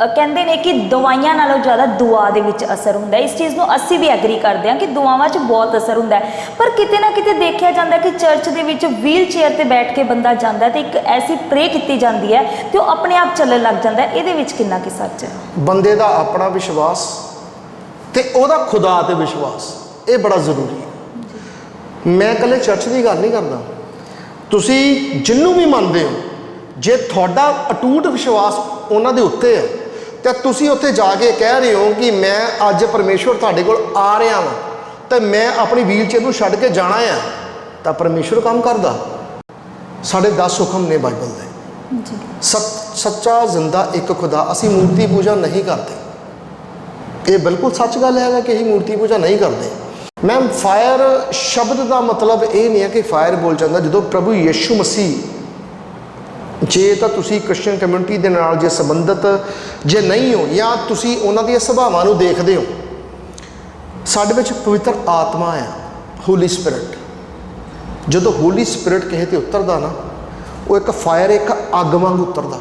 ਕਹਿੰਦੇ ਨੇ ਕਿ ਦਵਾਈਆਂ ਨਾਲੋਂ ਜ਼ਿਆਦਾ ਦੁਆ ਦੇ ਵਿੱਚ ਅਸਰ ਹੁੰਦਾ ਹੈ। ਇਸ ਚੀਜ਼ ਨੂੰ ਅਸੀਂ ਵੀ ਐਗਰੀ ਕਰਦੇ ਹਾਂ ਕਿ ਦੁਆਵਾਂ 'ਚ ਬਹੁਤ ਅਸਰ ਹੁੰਦਾ ਹੈ। ਪਰ ਕਿਤੇ ਨਾ ਕਿਤੇ ਦੇਖਿਆ ਜਾਂਦਾ ਕਿ ਚਰਚ ਦੇ ਵਿੱਚ ਵੀਲ ਚੇਅਰ ਤੇ ਬੈਠ ਕੇ ਬੰਦਾ ਜਾਂਦਾ ਹੈ ਤੇ ਇੱਕ ਐਸੀ ਪ੍ਰੇ ਕੀਤੀ ਜਾਂਦੀ ਹੈ ਤੇ ਉਹ ਆਪਣੇ ਆਪ ਚੱਲਣ ਲੱਗ ਜਾਂਦਾ ਹੈ। ਇਹਦੇ ਵਿੱਚ ਕਿੰਨਾ ਕਿ ਸੱਚ ਹੈ? ਬੰਦੇ ਦਾ ਆਪਣਾ ਵਿਸ਼ਵਾਸ ਤੇ ਉਹਦਾ ਖੁਦਾ ਤੇ ਵਿਸ਼ਵਾਸ, ਇਹ ਬੜਾ ਜ਼ਰੂਰੀ ਹੈ। ਮੈਂ ਇਕੱਲੇ ਚਰਚ ਦੀ ਗੱਲ ਨਹੀਂ ਕਰਦਾ। ਤੁਸੀਂ ਜਿੰਨੂੰ ਵੀ ਮੰਨਦੇ ਹੋ, ਜੇ ਤੁਹਾਡਾ ਅਟੂਟ ਵਿਸ਼ਵਾਸ ਉਹਨਾਂ ਦੇ ਉੱਤੇ ਹੈ ਤੇ ਤੁਸੀਂ ਉੱਥੇ ਜਾ ਕੇ ਕਹਿ ਰਹੇ ਹੋ ਕਿ ਮੈਂ ਅੱਜ ਪਰਮੇਸ਼ਵਰ ਤੁਹਾਡੇ ਕੋਲ ਆ ਰਿਹਾ ਹਾਂ ਤੇ ਮੈਂ ਆਪਣੀ ਵੀਲ ਚੇਅਰ ਨੂੰ ਛੱਡ ਕੇ ਜਾਣਾ ਆ ਤਾਂ ਪਰਮੇਸ਼ਵਰ ਕੰਮ ਕਰਦਾ। ਸਾਡੇ 10 ਹੁਕਮ ਨੇ ਬਾਈਬਲ ਦੇ। ਜੀ। ਸੱਚਾ ਜ਼ਿੰਦਾ ਇੱਕ ਖੁਦਾ ਅਸੀਂ ਮੂਰਤੀ ਪੂਜਾ ਨਹੀਂ ਕਰਦੇ। ਇਹ ਬਿਲਕੁਲ ਸੱਚ ਗੱਲ ਹੈਗਾ ਕਿ ਅਸੀਂ ਮੂਰਤੀ ਪੂਜਾ ਨਹੀਂ ਕਰਦੇ। ਮੈਮ ਫਾਇਰ ਸ਼ਬਦ ਦਾ ਮਤਲਬ ਇਹ ਨਹੀਂ ਹੈ ਕਿ ਫਾਇਰ ਬੋਲ ਜਾਂਦਾ ਜਦੋਂ ਪ੍ਰਭੂ ਯੀਸ਼ੂ ਮਸੀਹ ਜੇ ਤਾਂ ਤੁਸੀਂ ਕ੍ਰਿਸਚੀਅਨ ਕਮਿਊਨਿਟੀ ਦੇ ਨਾਲ ਜੇ ਸੰਬੰਧਿਤ ਜੇ ਨਹੀਂ ਹੋ, ਜਾਂ ਤੁਸੀਂ ਉਹਨਾਂ ਦੀਆਂ ਸੁਭਾਵਾਂ ਨੂੰ ਦੇਖਦੇ ਹੋ, ਸਾਡੇ ਵਿੱਚ ਪਵਿੱਤਰ ਆਤਮਾ ਆ ਹੋਲੀ ਸਪਿਰਿਟ ਜਦੋਂ ਹੋਲੀ ਸਪਿਰਿਟ ਕਿਸੇ ਤੇ ਉਤਰਦਾ ਨਾ, ਉਹ ਇੱਕ ਫਾਇਰ ਇੱਕ ਅੱਗ ਵਾਂਗ ਉਤਰਦਾ।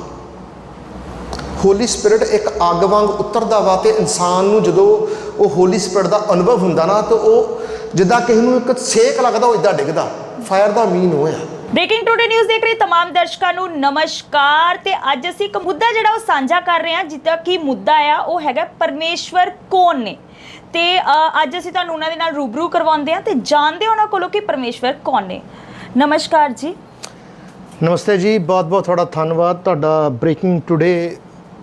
ਹੋਲੀ ਸਪਿਰਿਟ ਇੱਕ ਅੱਗ ਵਾਂਗ ਉਤਰਦਾ ਵਾ ਤੇ ਇਨਸਾਨ ਨੂੰ ਜਦੋਂ ਉਹ ਹੋਲੀ ਸਪਿਰਿਟ ਦਾ ਅਨੁਭਵ ਹੁੰਦਾ ਨਾ, ਤਾਂ ਉਹ ਜਿੱਦਾਂ ਕਿਸੇ ਨੂੰ ਇੱਕ ਸੇਕ ਲੱਗਦਾ, ਉਹ ਇਦਾਂ ਡਿੱਗਦਾ। ਫਾਇਰ ਦਾ ਮੀਨ ਉਹ ਆ। ਬ੍ਰੇਕਿੰਗ ਟੂਡੇ ਨਿਊਜ਼ ਦੇਖ ਰਹੇ ਤਮਾਮ ਦਰਸ਼ਕਾਂ ਨੂੰ ਨਮਸਕਾਰ ਤੇ ਅੱਜ ਅਸੀਂ ਇੱਕ ਮੁੱਦਾ ਜਿਹੜਾ ਉਹ ਸਾਂਝਾ ਕਰ ਰਹੇ ਹਾਂ ਜਿੱਦਾਂ ਕਿ ਮੁੱਦਾ ਆ ਉਹ ਹੈਗਾ ਪਰਮੇਸ਼ਵਰ ਕੌਣ ਨੇ? ਤੇ ਅ, ਅੱਜ ਅਸੀਂ ਤੁਹਾਨੂੰ ਉਹਨਾਂ ਦੇ ਨਾਲ ਰੂਬਰੂ ਕਰਵਾਉਂਦੇ ਹਾਂ ਤੇ ਜਾਣਦੇ ਹਾਂ ਉਹਨਾਂ ਕੋਲੋਂ ਕਿ ਪਰਮੇਸ਼ਵਰ ਕੌਣ ਨੇ। ਨਮਸਕਾਰ ਜੀ। ਨਮਸਤੇ ਜੀ ਬਹੁਤ ਬਹੁਤ ਤੁਹਾਡਾ ਧੰਨਵਾਦ। ਤੁਹਾਡਾ ਬ੍ਰੇਕਿੰਗ ਟੁਡੇ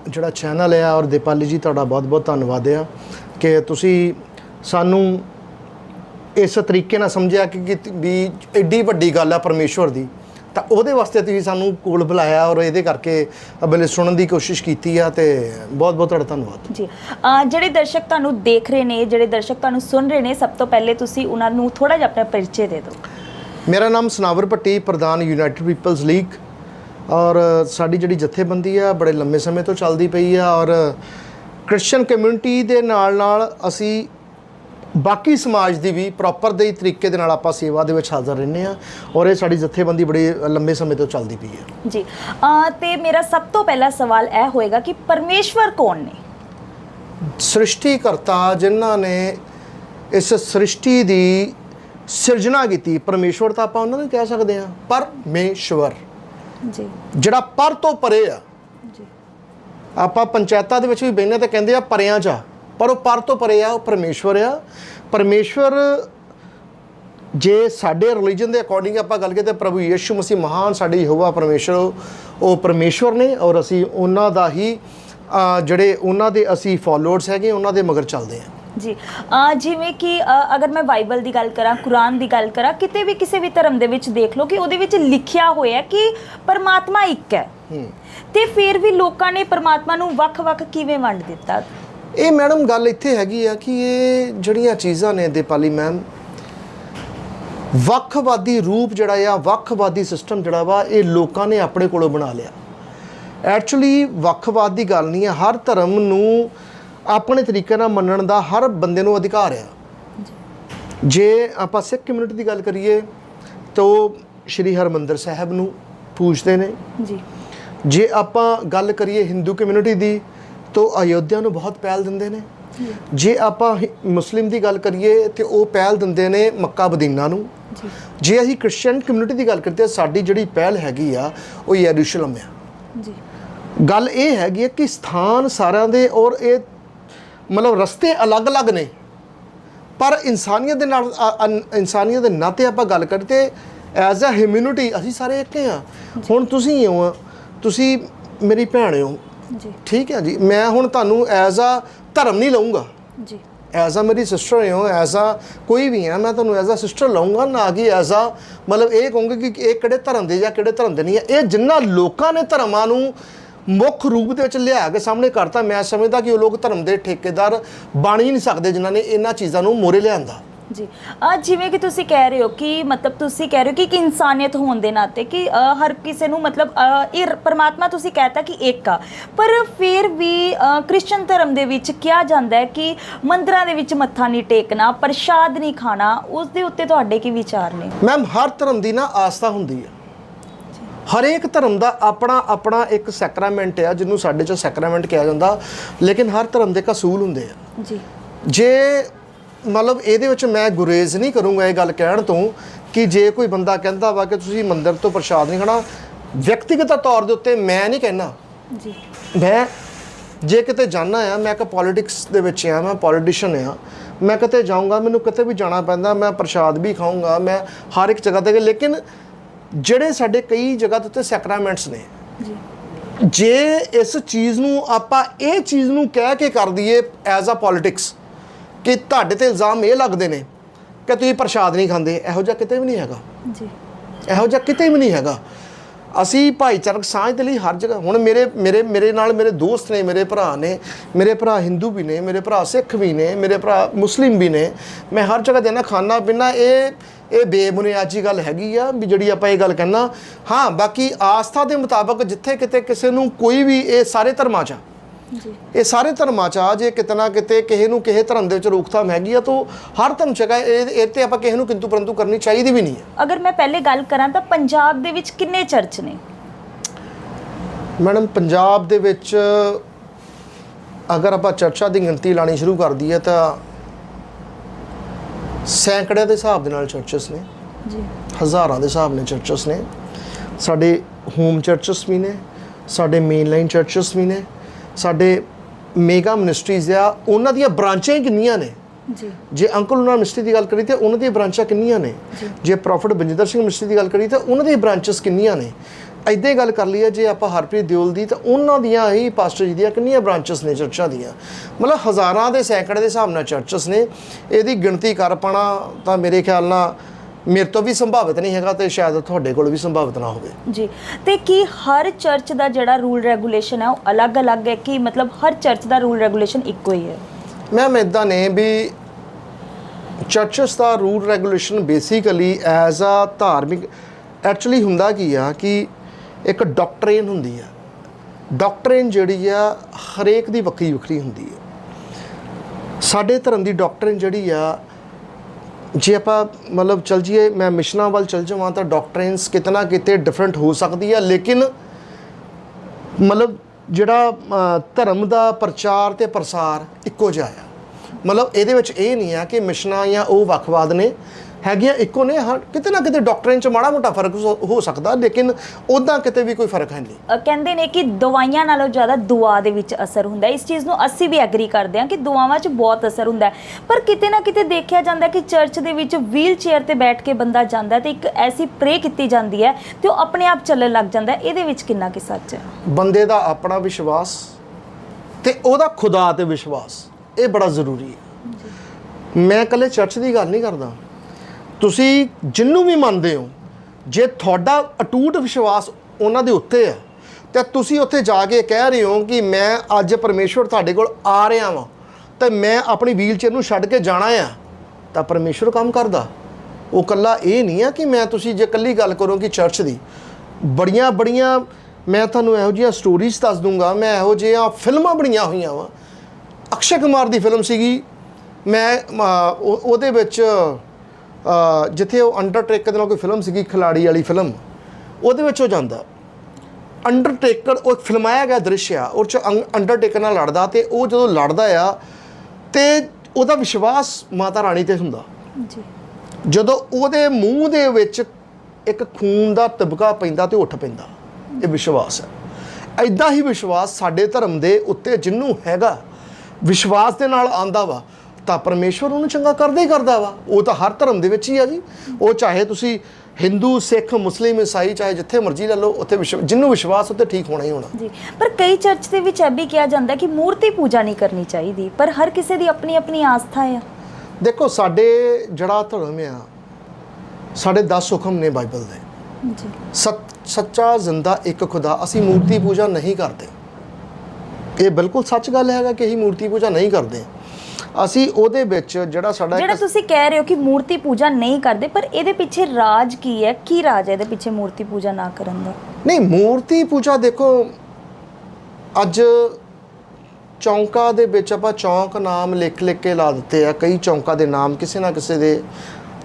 ਜਿਹੜਾ ਚੈਨਲ ਹੈ ਔਰ ਦੀਪਾਲੀ ਜੀ ਤੁਹਾਡਾ ਬਹੁਤ ਬਹੁਤ ਧੰਨਵਾਦ ਆ ਕਿ ਤੁਸੀਂ ਸਾਨੂੰ ਇਸ ਤਰੀਕੇ ਨਾਲ ਸਮਝਿਆ ਕਿ ਕਿ ਵੀ ਐਡੀ ਵੱਡੀ ਗੱਲ ਆ ਪਰਮੇਸ਼ਵਰ ਦੀ ਤਾਂ ਉਹਦੇ ਵਾਸਤੇ ਤੁਸੀਂ ਸਾਨੂੰ ਕੋਲ ਬੁਲਾਇਆ ਔਰ ਇਹਦੇ ਕਰਕੇ ਅਬਲੇ ਸੁਣਨ ਦੀ ਕੋਸ਼ਿਸ਼ ਕੀਤੀ ਆ ਤੇ ਬਹੁਤ ਬਹੁਤ ਤੁਹਾਡਾ ਧੰਨਵਾਦ। ਜੀ ਜਿਹੜੇ ਦਰਸ਼ਕ ਤੁਹਾਨੂੰ ਦੇਖ ਰਹੇ ਨੇ ਜਿਹੜੇ ਦਰਸ਼ਕ ਤੁਹਾਨੂੰ ਸੁਣ ਰਹੇ ਨੇ ਸਭ ਤੋਂ ਪਹਿਲੇ ਤੁਸੀਂ ਉਹਨਾਂ ਨੂੰ ਥੋੜਾ ਜਿਹਾ ਆਪਣਾ ਪਰਿਚੈ ਦੇ ਦਿਓ। ਮੇਰਾ ਨਾਮ ਸਨਾਵਰ ਭੱਟੀ ਪ੍ਰਧਾਨ ਯੂਨਾਈਟਿਡ ਪੀਪਲਸ ਲੀਗ ਔਰ ਸਾਡੀ ਜਿਹੜੀ ਜਥੇਬੰਦੀ ਆ ਬੜੇ ਲੰਮੇ ਸਮੇਂ ਤੋਂ ਚੱਲਦੀ ਪਈ ਆ ਔਰ ਕ੍ਰਿਸਚੀਅਨ ਕਮਿਊਨਿਟੀ ਦੇ ਨਾਲ ਨਾਲ ਅਸੀਂ ਬਾਕੀ ਸਮਾਜ ਦੀ ਵੀ ਪ੍ਰੋਪਰ ਦੇ ਤਰੀਕੇ ਦੇ ਨਾਲ ਆਪਾਂ ਸੇਵਾ ਦੇ ਵਿੱਚ ਹਾਜ਼ਰ ਰਹਿੰਦੇ ਆ ਔਰ ਇਹ ਸਾਡੀ ਜਥੇਬੰਦੀ ਬੜੇ ਲੰਮੇ ਸਮੇਂ ਤੋਂ ਚੱਲਦੀ ਪਈ ਹੈ। ਜੀ। ਤੇ ਮੇਰਾ ਸਭ ਤੋਂ ਪਹਿਲਾ ਸਵਾਲ ਇਹ ਹੋਏਗਾ ਕਿ ਪਰਮੇਸ਼ਵਰ ਕੌਣ ਨੇ? ਸ੍ਰਿਸ਼ਟੀਕਰਤਾ ਜਿਨ੍ਹਾਂ ਨੇ ਇਸ ਸ੍ਰਿਸ਼ਟੀ ਦੀ ਸਿਰਜਣਾ ਕੀਤੀ ਪਰਮੇਸ਼ਵਰ ਤਾਂ ਆਪਾਂ ਉਹਨਾਂ ਨੂੰ ਕਹਿ ਸਕਦੇ ਆ ਪਰਮੇਸ਼ਵਰ। ਜੀ। ਜਿਹੜਾ ਪਰ ਤੋਂ ਪਰੇ ਆ। ਜੀ। ਆਪਾਂ ਪੰਚਾਇਤਾਂ ਦੇ ਵਿੱਚ ਵੀ ਬੈਠਨੇ ਤੇ ਕਹਿੰਦੇ ਆ ਪਰਿਆਂ ਚ ਆ। ਪਰ ਉਹ ਪਰ ਤੋਂ ਪਰੇ ਆ ਉਹ ਪਰਮੇਸ਼ਵਰ ਆ। ਪਰਮੇਸ਼ਵਰ ਜੇ ਸਾਡੇ ਰਿਲੀਜਨ ਦੇ ਅਕੋਰਡਿੰਗ ਆਪਾਂ ਗੱਲ ਕਰੀਏ ਤੇ ਪ੍ਰਭੂ ਯੀਸ਼ੂ ਮਸੀਹ ਮਹਾਨ ਸਾਡੇ ਯਹੋਵਾ ਪਰਮੇਸ਼ਵਰ ਉਹ ਪਰਮੇਸ਼ਵਰ ਨੇ ਔਰ ਅਸੀਂ ਉਹਨਾਂ ਦਾ ਹੀ ਜਿਹੜੇ ਉਹਨਾਂ ਦੇ ਅਸੀਂ ਫਾਲੋਅਰਸ ਹੈਗੇ ਉਹਨਾਂ ਦੇ ਮਗਰ ਚੱਲਦੇ ਆ ਜੀ ਜਿਵੇਂ ਕਿ ਅਗਰ ਮੈਂ ਬਾਈਬਲ ਦੀ ਗੱਲ ਕਰਾਂ ਕੁਰਾਨ ਦੀ ਗੱਲ ਕਰਾਂ ਕਿਤੇ ਵੀ ਕਿਸੇ ਵੀ ਧਰਮ ਦੇ ਵਿੱਚ ਦੇਖ ਲਓ ਕਿ ਉਹਦੇ ਵਿੱਚ ਲਿਖਿਆ ਹੋਇਆ ਕਿ ਪਰਮਾਤਮਾ ਇੱਕ ਹੈ। ਤੇ ਫਿਰ ਵੀ ਲੋਕਾਂ ਨੇ ਪਰਮਾਤਮਾ ਨੂੰ ਵੱਖ-ਵੱਖ ਕਿਵੇਂ ਵੰਡ ਦਿੱਤਾ? ਇਹ ਮੈਡਮ ਗੱਲ ਇੱਥੇ ਹੈਗੀ ਆ ਕਿ ਇਹ ਜਿਹੜੀਆਂ ਚੀਜ਼ਾਂ ਨੇ ਦੀਪਾਲੀ ਮੈਮ ਵੱਖਵਾਦੀ ਰੂਪ ਜਿਹੜਾ ਆ ਵੱਖਵਾਦੀ ਸਿਸਟਮ ਜਿਹੜਾ ਵਾ ਇਹ ਲੋਕਾਂ ਨੇ ਆਪਣੇ ਕੋਲੋਂ ਬਣਾ ਲਿਆ। ਐਕਚੁਅਲੀ ਵੱਖਵਾਦ ਦੀ ਗੱਲ ਨਹੀਂ ਹੈ ਹਰ ਧਰਮ ਨੂੰ ਆਪਣੇ ਤਰੀਕੇ ਨਾਲ ਮੰਨਣ ਦਾ ਹਰ ਬੰਦੇ ਨੂੰ ਅਧਿਕਾਰ ਆ। ਜੇ ਆਪਾਂ ਸਿੱਖ ਕਮਿਊਨਿਟੀ ਦੀ ਗੱਲ ਕਰੀਏ ਤਾਂ ਉਹ ਸ਼੍ਰੀ ਹਰਮੰਦਰ ਸਾਹਿਬ ਨੂੰ ਪੂਜਦੇ ਨੇ। ਜੀ। ਜੇ ਆਪਾਂ ਗੱਲ ਕਰੀਏ ਹਿੰਦੂ ਕਮਿਊਨਿਟੀ ਦੀ ਤਾਂ ਅਯੋਧਿਆ ਨੂੰ ਬਹੁਤ ਪਹਿਲ ਦਿੰਦੇ ਨੇ। ਜੇ ਆਪਾਂ ਮੁਸਲਿਮ ਦੀ ਗੱਲ ਕਰੀਏ ਤੇ ਉਹ ਪਹਿਲ ਦਿੰਦੇ ਨੇ ਮੱਕਾ ਮਦੀਨਾ ਨੂੰ। ਜੀ। ਅਸੀਂ ਕ੍ਰਿਸਚੀਅਨ ਕਮਿਊਨਿਟੀ ਦੀ ਗੱਲ ਕਰਦੇ ਹਾਂ ਸਾਡੀ ਜਿਹੜੀ ਪਹਿਲ ਹੈਗੀ ਆ ਉਹ ਯਰੂਸ਼ਲਮ ਆ। ਜੀ। ਗੱਲ ਇਹ ਹੈਗੀ ਕਿ ਸਥਾਨ ਸਾਰਿਆਂ ਦੇ ਔਰ ਇਹ ਮਤਲਬ ਰਸਤੇ ਅਲੱਗ-ਅਲੱਗ ਨੇ। ਪਰ ਇਨਸਾਨੀਅਤ ਦੇ ਨਾਲ ਇਨਸਾਨੀਅਤ ਦੇ ਨਾਤੇ ਆਪਾਂ ਗੱਲ ਕਰੀਏ ਤੇ ਐਜ਼ ਅ ਹਿਊਮੈਨਿਟੀ ਅਸੀਂ ਸਾਰੇ ਇੱਕ ਆ। ਹੁਣ ਤੁਸੀਂ ਹੋ ਆ, ਤੁਸੀਂ ਮੇਰੀ ਭੈਣ ਹੋ। ਜੀ। ਠੀਕ ਹੈ ਜੀ। ਮੈਂ ਹੁਣ ਤੁਹਾਨੂੰ ਐਜ਼ ਅ ਧਰਮ ਨਹੀਂ ਲਵਾਂਗਾ ਜੀ। ਐਜ਼ ਅ ਮੇਰੀ ਸਿਸਟਰ ਹੋ ਐਜ਼ ਅ ਕੋਈ ਵੀ ਆ ਮੈਂ ਤੁਹਾਨੂੰ ਐਜ਼ ਅ ਸਿਸਟਰ ਲਵਾਂਗਾ ਨਾ ਕਿ ਐਜ਼ ਅ ਮਤਲਬ ਇਹ ਕਹੂੰਗਾ ਕਿ ਇਹ ਕਿਹੜੇ ਧਰਮ ਦੇ ਜਾਂ ਕਿਹੜੇ ਧਰਮ ਦੇ ਨਹੀਂ ਹੈ। ਇਹ ਜਿੰਨਾ ਲੋਕਾਂ ਨੇ ਧਰਮਾਂ ਨੂੰ ਮੁੱਖ ਰੂਪ ਦੇ ਵਿੱਚ ਲਿਆ ਕੇ ਸਾਹਮਣੇ ਕਰਤਾ ਮੈਂ ਸਮਝਦਾ ਕਿ ਉਹ ਲੋਕ ਧਰਮ ਦੇ ਠੇਕੇਦਾਰ ਬਣ ਹੀ ਨਹੀਂ ਸਕਦੇ ਜਿਨ੍ਹਾਂ ਨੇ ਇਹਨਾਂ ਚੀਜ਼ਾਂ ਨੂੰ ਮੋਰੇ ਲਿਆਂਦਾ। ਜੀ। ਆ ਜਿਵੇਂ ਕਿ ਤੁਸੀਂ ਕਹਿ ਰਹੇ ਹੋ ਕਿ ਮਤਲਬ ਤੁਸੀਂ ਕਹਿ ਰਹੇ ਹੋ ਕਿ ਇੱਕ ਇਨਸਾਨੀਅਤ ਹੋਣ ਦੇ ਨਾਤੇ ਕਿ ਅ, ਹਰ ਕਿਸੇ ਨੂੰ ਮਤਲਬ ਅ, ਇਹ ਪਰਮਾਤਮਾ ਤੁਸੀਂ ਕਹਿਤਾ ਕਿ ਇੱਕ ਆ। ਪਰ ਫਿਰ ਵੀ ਅ, ਕ੍ਰਿਸਚਨ ਧਰਮ ਦੇ ਵਿੱਚ ਕਿਹਾ ਜਾਂਦਾ ਹੈ ਕਿ ਮੰਦਰਾਂ ਦੇ ਵਿੱਚ ਮੱਥਾ ਨਹੀਂ ਟੇਕਣਾ ਪ੍ਰਸ਼ਾਦ ਨਹੀਂ ਖਾਣਾ ਉਸ ਦੇ ਉੱਤੇ ਤੁਹਾਡੇ ਕੀ ਵਿਚਾਰ ਨੇ? ਮੈਮ ਹਰ ਧਰਮ ਦੀ ਨਾ ਆਸਥਾ ਹੁੰਦੀ ਹੈ। ਹਰੇਕ ਧਰਮ ਦਾ ਆਪਣਾ ਆਪਣਾ ਇੱਕ ਸੈਕਰਾਮੈਂਟ ਆ ਜਿਹਨੂੰ ਸਾਡੇ ਚ ਸੈਕਰਾਮੈਂਟ ਕਿਹਾ ਜਾਂਦਾ ਲੇਕਿਨ ਹਰ ਧਰਮ ਦੇ ਇੱਕ ਅਸੂਲ ਹੁੰਦੇ ਆ। ਜੀ। ਜੇ ਮਤਲਬ ਇਹਦੇ ਵਿੱਚ ਮੈਂ ਗੁਰੇਜ਼ ਨਹੀਂ ਕਰੂੰਗਾ ਇਹ ਗੱਲ ਕਹਿਣ ਤੋਂ ਕਿ ਜੇ ਕੋਈ ਬੰਦਾ ਕਹਿੰਦਾ ਵਾ ਕਿ ਤੁਸੀਂ ਮੰਦਿਰ ਤੋਂ ਪ੍ਰਸ਼ਾਦ ਨਹੀਂ ਖਾਣਾ ਵਿਅਕਤੀਗਤ ਤੌਰ ਦੇ ਉੱਤੇ ਮੈਂ ਨਹੀਂ ਕਹਿਣਾ। ਜੀ। ਮੈਂ ਜੇ ਕਿਤੇ ਜਾਣਾ ਆ ਮੈਂ ਕਿ ਪੋਲਿਟਿਕਸ ਦੇ ਵਿੱਚ ਆ ਮੈਂ ਪੋਲੀਟੀਸ਼ੀਅਨ ਆ ਮੈਂ ਕਿਤੇ ਜਾਊਂਗਾ ਮੈਨੂੰ ਕਿਤੇ ਵੀ ਜਾਣਾ ਪੈਂਦਾ ਮੈਂ ਪ੍ਰਸ਼ਾਦ ਵੀ ਖਾਊਂਗਾ ਮੈਂ ਹਰ ਇੱਕ ਜਗ੍ਹਾ ਤੇ ਲੇਕਿਨ ਜਿਹੜੇ ਸਾਡੇ ਕਈ ਜਗ੍ਹਾ ਦੇ ਉੱਤੇ ਸੈਕਰਾਮੈਂਟਸ ਨੇ ਜੀ। ਜੇ ਇਸ ਚੀਜ਼ ਨੂੰ ਆਪਾਂ ਇਹ ਚੀਜ਼ ਨੂੰ ਕਹਿ ਕੇ ਕਰ ਦਈਏ ਐਜ਼ ਅ ਪੋਲਿਟਿਕਸ ਕਿ ਤੁਹਾਡੇ ਤੇ ਇਲਜ਼ਾਮ ਇਹ ਲੱਗਦੇ ਨੇ ਕਿ ਤੁਸੀਂ ਪ੍ਰਸ਼ਾਦ ਨਹੀਂ ਖਾਂਦੇ ਇਹੋ ਜਿਹਾ ਕਿਤੇ ਵੀ ਨਹੀਂ ਹੈਗਾ। ਜੀ। ਇਹੋ ਜਿਹਾ ਕਿਤੇ ਵੀ ਨਹੀਂ ਹੈਗਾ। ਅਸੀਂ ਭਾਈਚਾਰਕ ਸਾਂਝ ਦੇ ਲਈ ਹਰ ਜਗ੍ਹਾ ਹੁਣ ਮੇਰੇ ਮੇਰੇ ਮੇਰੇ ਨਾਲ ਮੇਰੇ ਦੋਸਤ ਨੇ ਮੇਰੇ ਭਰਾ ਨੇ ਮੇਰੇ ਭਰਾ ਹਿੰਦੂ ਵੀ ਨੇ ਮੇਰੇ ਭਰਾ ਸਿੱਖ ਵੀ ਨੇ ਮੇਰੇ ਭਰਾ ਮੁਸਲਿਮ ਵੀ ਨੇ ਮੈਂ ਹਰ ਜਗ੍ਹਾ ਦੇਣਾ ਖਾਣਾ ਪੀਣਾ ਇਹ ਇਹ ਬੇਬੁਨਿਆਦੀ ਗੱਲ ਹੈਗੀ ਆ ਵੀ ਜਿਹੜੀ ਆਪਾਂ ਇਹ ਗੱਲ ਕਹਿਣਾ ਹਾਂ ਬਾਕੀ ਆਸਥਾ ਦੇ ਮੁਤਾਬਕ ਜਿੱਥੇ ਕਿਤੇ ਕਿਸੇ ਨੂੰ ਕੋਈ ਵੀ ਇਹ ਸਾਰੇ ਧਰਮਾਂ 'ਚ ਇਹ ਸਾਰੇ ਧਰਮਾਂ 'ਚ ਆ ਜੇ ਕਿਤੇ ਨਾ ਕਿਤੇ ਕਿਸੇ ਨੂੰ ਕਿਸੇ ਧਰਮ ਦੇ ਵਿੱਚ ਰੋਕਥਾਮ ਹੈਗੀ ਆ ਤਾਂ ਹਰ ਧਰਮ 'ਚ ਇਹ ਇਹ ਤੇ ਆਪਾਂ ਕਿਸੇ ਨੂੰ ਕਿੰਤੂ ਪਰੰਤੂ ਕਰਨੀ ਚਾਹੀਦੀ ਵੀ ਨਹੀਂ ਹੈ। ਅਗਰ ਮੈਂ ਪਹਿਲੇ ਗੱਲ ਕਰਾਂ ਤਾਂ ਪੰਜਾਬ ਦੇ ਵਿੱਚ ਕਿੰਨੇ ਚਰਚ ਨੇ? ਮੈਡਮ ਪੰਜਾਬ ਦੇ ਵਿੱਚ ਅਗਰ ਆਪਾਂ ਚਰਚਾ ਦੀ ਗਿਣਤੀ ਲਾਣੀ ਸ਼ੁਰੂ ਕਰ ਦਈਏ ਤਾਂ ਸੈਂਕੜਿਆਂ ਦੇ ਹਿਸਾਬ ਦੇ ਨਾਲ ਚਰਚਸ ਨੇ। ਜੀ। ਹਜ਼ਾਰਾਂ ਦੇ ਹਿਸਾਬ ਨਾਲ ਚਰਚਸ ਨੇ। ਸਾਡੇ ਹੋਮ ਚਰਚਸ ਵੀ ਨੇ ਸਾਡੇ ਮੇਨ ਲਾਈਨ ਚਰਚਸ ਵੀ ਨੇ ਸਾਡੇ ਮੇਗਾ ਮਿਨਿਸਟਰੀਜ਼ ਆ ਉਹਨਾਂ ਦੀਆਂ ਬ੍ਰਾਂਚਾਂ ਹੀ ਕਿੰਨੀਆਂ ਨੇ? ਜੀ। ਜੇ ਅੰਕਲ ਉਹਨਾਂ ਮਿਨਿਸਟਰੀ ਦੀ ਗੱਲ ਕਰੀ ਤੇ ਉਹਨਾਂ ਦੀਆਂ ਬ੍ਰਾਂਚਾਂ ਕਿੰਨੀਆਂ ਨੇ? ਜੇ। ਪ੍ਰੋਫੈਟ ਬਲਜਿੰਦਰ ਸਿੰਘ ਮਿਨਿਸਟਰੀ ਦੀ ਗੱਲ ਕਰੀ ਤਾਂ ਉਹਨਾਂ ਦੀਆਂ ਬ੍ਰਾਂਚਸ ਕਿੰਨੀਆਂ ਨੇ? ਐਦਾਂ ਹੀ ਗੱਲ ਕਰ ਲਈਏ ਜੇ ਆਪਾਂ ਹਰਪ੍ਰੀਤ ਦਿਓਲ ਦੀ ਤਾਂ ਉਹਨਾਂ ਦੀਆਂ ਹੀ ਪਾਸਟਰ ਜੀ ਦੀਆਂ ਕਿੰਨੀਆਂ ਬ੍ਰਾਂਚਸ ਨੇ ਚਰਚਾਂ ਦੀਆਂ? ਮਤਲਬ ਹਜ਼ਾਰਾਂ ਦੇ ਸੈਂਕੜੇ ਦੇ ਹਿਸਾਬ ਨਾਲ ਚਰਚਸ ਨੇ। ਇਹਦੀ ਗਿਣਤੀ ਕਰ ਪਾਣਾ ਤਾਂ ਮੇਰੇ ਖਿਆਲ ਨਾਲ ਮੇਰੇ ਤੋਂ ਵੀ ਸੰਭਾਵਿਤ ਨਹੀਂ ਹੈਗਾ ਤੇ ਸ਼ਾਇਦ ਤੁਹਾਡੇ ਕੋਲ ਵੀ ਸੰਭਾਵਿਤ ਨਾ ਹੋਵੇ। ਜੀ। ਤੇ ਕੀ ਹਰ ਚਰਚ ਦਾ ਜਿਹੜਾ ਰੂਲ ਰੈਗੂਲੇਸ਼ਨ ਹੈ ਉਹ ਅਲੱਗ-ਅਲੱਗ ਹੈ ਕਿ ਮਤਲਬ ਹਰ ਚਰਚ ਦਾ ਰੂਲ ਰੈਗੂਲੇਸ਼ਨ ਇੱਕੋ ਹੀ ਹੈ? ਮੈਮ ਇਦਾਂ ਨੇ ਵੀ churches the rule regulation basically as a ਧਾਰਮਿਕ ਐਕਚੁਅਲੀ ਹੁੰਦਾ ਕੀ ਆ ਕਿ ਇੱਕ ਡਾਕਟ੍ਰੇਨ ਹੁੰਦੀ ਆ। ਡਾਕਟ੍ਰੇਨ ਜਿਹੜੀ ਆ ਹਰੇਕ ਦੀ ਵੱਖਰੀ ਵੱਖਰੀ ਹੁੰਦੀ ਆ। ਸਾਡੇ ਧਰਮ ਦੀ ਡਾਕਟ੍ਰੇਨ ਜਿਹੜੀ ਆ ਜੇ ਆਪਾਂ ਮਤਲਬ ਚਲ ਜੀਏ, ਮੈਂ ਮਿਸ਼ਨਾਂ ਵੱਲ ਚਲ ਜਾਵਾਂ ਤਾਂ ਡਾਕਟ੍ਰੇਨਸ ਕਿਤਨਾ ਕਿਤੇ ਡਿਫਰੈਂਟ ਹੋ ਸਕਦੀ ਆ, ਲੇਕਿਨ ਮਤਲਬ ਜਿਹੜਾ ਧਰਮ ਦਾ ਪ੍ਰਚਾਰ ਤੇ ਪ੍ਰਸਾਰ ਇੱਕੋ ਜਿਹਾ ਆ। ਮਤਲਬ ਇਹਦੇ ਵਿੱਚ ਇਹ ਨਹੀਂ ਆ ਕਿ ਮਿਸ਼ਨਾਂ ਜਾਂ ਉਹ ਵੱਖਵਾਦ ਨੇ ਹੈਗੀਆਂ ਇੱਕੋ ਨੇ ਹਾਂ ਕਿਤੇ ਨਾ ਕਿਤੇ ਡਾਕਟਰਿਨ ਚ ਮਾੜਾ ਮੋਟਾ ਫ਼ਰਕ ਹੋ- ਸਕਦਾ ਲੇਕਿਨ ਉਦਾਂ ਕਿਤੇ ਵੀ ਕੋਈ ਫ਼ਰਕ ਹੈ ਨਹੀਂ। ਕਹਿੰਦੇ ਨੇ ਕਿ ਦਵਾਈਆਂ ਨਾਲੋਂ ਜ਼ਿਆਦਾ ਦੁਆ ਦੇ ਵਿੱਚ ਅਸਰ ਹੁੰਦਾ ਇਸ ਚੀਜ਼ ਨੂੰ ਅਸੀਂ ਵੀ ਐਗਰੀ ਕਰਦੇ ਹਾਂ ਕਿ ਦੁਆਵਾਂ 'ਚ ਬਹੁਤ ਅਸਰ ਹੁੰਦਾ ਪਰ ਕਿਤੇ ਨਾ ਕਿਤੇ ਦੇਖਿਆ ਜਾਂਦਾ ਕਿ ਚਰਚ ਦੇ ਵਿੱਚ ਵੀਲ ਚੇਅਰ ਤੇ ਬੈਠ ਕੇ ਬੰਦਾ ਜਾਂਦਾ ਤੇ ਇੱਕ ਐਸੀ ਪ੍ਰੇ ਕੀਤੀ ਜਾਂਦੀ ਹੈ ਤੇ ਉਹ ਆਪਣੇ ਆਪ ਚੱਲਣ ਲੱਗ ਜਾਂਦਾ ਇਹਦੇ ਵਿੱਚ ਕਿੰਨਾ ਕਿ ਸੱਚ ਹੈ? ਬੰਦੇ ਦਾ ਆਪਣਾ ਵਿਸ਼ਵਾਸ ਤੇ ਉਹਦਾ ਖੁਦਾ ਤੇ ਵਿਸ਼ਵਾਸ ਇਹ ਬੜਾ ਜ਼ਰੂਰੀ ਹੈ। ਮੈਂ ਇਕੱਲੇ ਚਰਚ ਦੀ ਗੱਲ ਨਹੀਂ ਕਰਦਾ। ਤੁਸੀਂ ਜਿੰਨੂੰ ਵੀ ਮੰਨਦੇ ਹੋ, ਜੇ ਤੁਹਾਡਾ ਅਟੂਟ ਵਿਸ਼ਵਾਸ ਉਹਨਾਂ ਦੇ ਉੱਤੇ ਹੈ, ਤੇ ਤੁਸੀਂ ਉੱਥੇ ਜਾ ਕੇ ਕਹਿ ਰਹੇ ਹੋ ਕਿ ਮੈਂ ਅੱਜ ਪਰਮੇਸ਼ਵਰ ਤੁਹਾਡੇ ਕੋਲ ਆ ਰਿਹਾ ਵਾਂ, ਤੇ ਮੈਂ ਆਪਣੀ ਵੀਲਚੇਅਰ ਨੂੰ ਛੱਡ ਕੇ ਜਾਣਾ ਆ, ਤਾਂ ਪਰਮੇਸ਼ਵਰ ਕੰਮ ਕਰਦਾ। ਉਹ ਕੱਲਾ ਇਹ ਨਹੀਂ ਆ ਕਿ ਮੈਂ ਤੁਸੀਂ ਜੇ ਕੱਲੀ ਗੱਲ ਕਰੋ ਕਿ ਚਰਚ ਦੀ, ਬੜੀਆਂ ਬੜੀਆਂ, ਮੈਂ ਤੁਹਾਨੂੰ ਇਹੋ ਜਿਹੀਆਂ ਸਟੋਰੀਜ਼ ਦੱਸ ਦੂੰਗਾ, ਮੈਂ ਇਹੋ ਜਿਹੀਆਂ ਫਿਲਮਾਂ ਬਣੀਆਂ ਹੋਈਆਂ ਵਾ। ਅਕਸ਼ੇ ਕੁਮਾਰ ਦੀ ਫਿਲਮ ਸੀਗੀ, ਮੈਂ ਉਹਦੇ ਵਿੱਚ ਜਿੱਥੇ ਉਹ ਅੰਡਰਟੇਕਰ ਦੇ ਨਾਲ ਕੋਈ ਫਿਲਮ ਸੀਗੀ ਖਿਲਾੜੀ ਵਾਲੀ ਫਿਲਮ ਉਹਦੇ ਵਿੱਚ ਉਹ ਜਾਂਦਾ। ਅੰਡਰਟੇਕਰ ਉਹ ਫਿਲਮਾਇਆ ਗਿਆ ਦ੍ਰਿਸ਼ ਆ ਉਹ ਚ ਅੰਡਰਟੇਕਰ ਨਾਲ ਲੜਦਾ ਤੇ ਉਹ ਜਦੋਂ ਲੜਦਾ ਆ ਤੇ ਉਹਦਾ ਵਿਸ਼ਵਾਸ ਮਾਤਾ ਰਾਣੀ ਤੇ ਹੁੰਦਾ। ਜੀ। ਜਦੋਂ ਉਹਦੇ ਮੂੰਹ ਦੇ ਵਿੱਚ ਇੱਕ ਖੂਨ ਦਾ ਤਬਕਾ ਪੈਂਦਾ ਤੇ ਉੱਠ ਪੈਂਦਾ। ਇਹ ਵਿਸ਼ਵਾਸ ਹੈ ਐਦਾਂ ਹੀ ਵਿਸ਼ਵਾਸ ਸਾਡੇ ਧਰਮ ਦੇ ਉੱਤੇ ਜਿੰਨੂੰ ਹੈਗਾ ਵਿਸ਼ਵਾਸ ਦੇ ਨਾਲ ਆਂਦਾ ਵਾ। ਤਾਂ ਪਰਮੇਸ਼ਵਰ ਉਹਨੂੰ ਚੰਗਾ ਕਰਦਾ ਹੀ ਕਰਦਾ ਵਾ। ਉਹ ਤਾਂ ਹਰ ਧਰਮ ਦੇ ਵਿੱਚ ਹੀ ਆ ਜੀ। ਉਹ ਚਾਹੇ ਤੁਸੀਂ ਹਿੰਦੂ ਸਿੱਖ ਮੁਸਲਿਮ ਈਸਾਈ ਚਾਹੇ ਜਿੱਥੇ ਮਰਜ਼ੀ ਲੈ ਲਓ ਉੱਥੇ ਜਿੰਨੂੰ ਵਿਸ਼ਵਾਸ ਉੱਤੇ ਠੀਕ ਹੋਣਾ ਹੀ ਹੋਣਾ। ਜੀ ਪਰ ਕਈ ਚਰਚ ਦੇ ਵਿੱਚ ਇਹ ਵੀ ਕਿਹਾ ਜਾਂਦਾ ਕਿ ਮੂਰਤੀ ਪੂਜਾ ਨਹੀਂ ਕਰਨੀ ਚਾਹੀਦੀ ਪਰ ਹਰ ਕਿਸੇ ਦੀ ਆਪਣੀ ਆਪਣੀ ਆਸਥਾ ਹੈ ਦੇਖੋ ਸਾਡੇ ਜਿਹੜਾ ਧਰਮ ਆ ਸਾਡੇ 10 ਹੁਕਮ ਨੇ ਬਾਈਬਲ ਦੇ। ਜੀ। ਸੱਚਾ ਜ਼ਿੰਦਾ ਇੱਕ ਖੁਦਾ ਅਸੀਂ ਮੂਰਤੀ ਪੂਜਾ ਨਹੀਂ ਕਰਦੇ। ਇਹ ਬਿਲਕੁਲ ਸੱਚ ਗੱਲ ਹੈਗਾ ਕਿ ਅਸੀਂ ਮੂਰਤੀ ਪੂਜਾ ਨਹੀਂ ਕਰਦੇ। ਅਸੀਂ ਉਹਦੇ ਵਿੱਚ ਜਿਹੜਾ ਸਾਡਾ ਜਿਹੜਾ ਤੁਸੀਂ ਕਹਿ ਰਹੇ ਹੋ ਕਿ ਮੂਰਤੀ ਪੂਜਾ ਨਹੀਂ ਕਰਦੇ ਪਰ ਇਹਦੇ ਪਿੱਛੇ ਰਾਜ ਕੀ ਹੈ? ਕੀ ਰਾਜ ਹੈ ਇਹਦੇ ਪਿੱਛੇ ਮੂਰਤੀ ਪੂਜਾ ਨਾ ਕਰਨ ਦਾ? ਨਹੀਂ ਮੂਰਤੀ ਪੂਜਾ ਦੇਖੋ ਅੱਜ ਚੌਂਕਾ ਦੇ ਵਿੱਚ ਆਪਾਂ ਚੌਂਕ ਨਾਮ ਲਿਖ ਲਿਖ ਕੇ ਲਾ ਦਿੱਤੇ ਆ। ਕਈ ਚੌਂਕਾ ਦੇ ਨਾਮ ਕਿਸੇ ਨਾ ਕਿਸੇ ਦੇ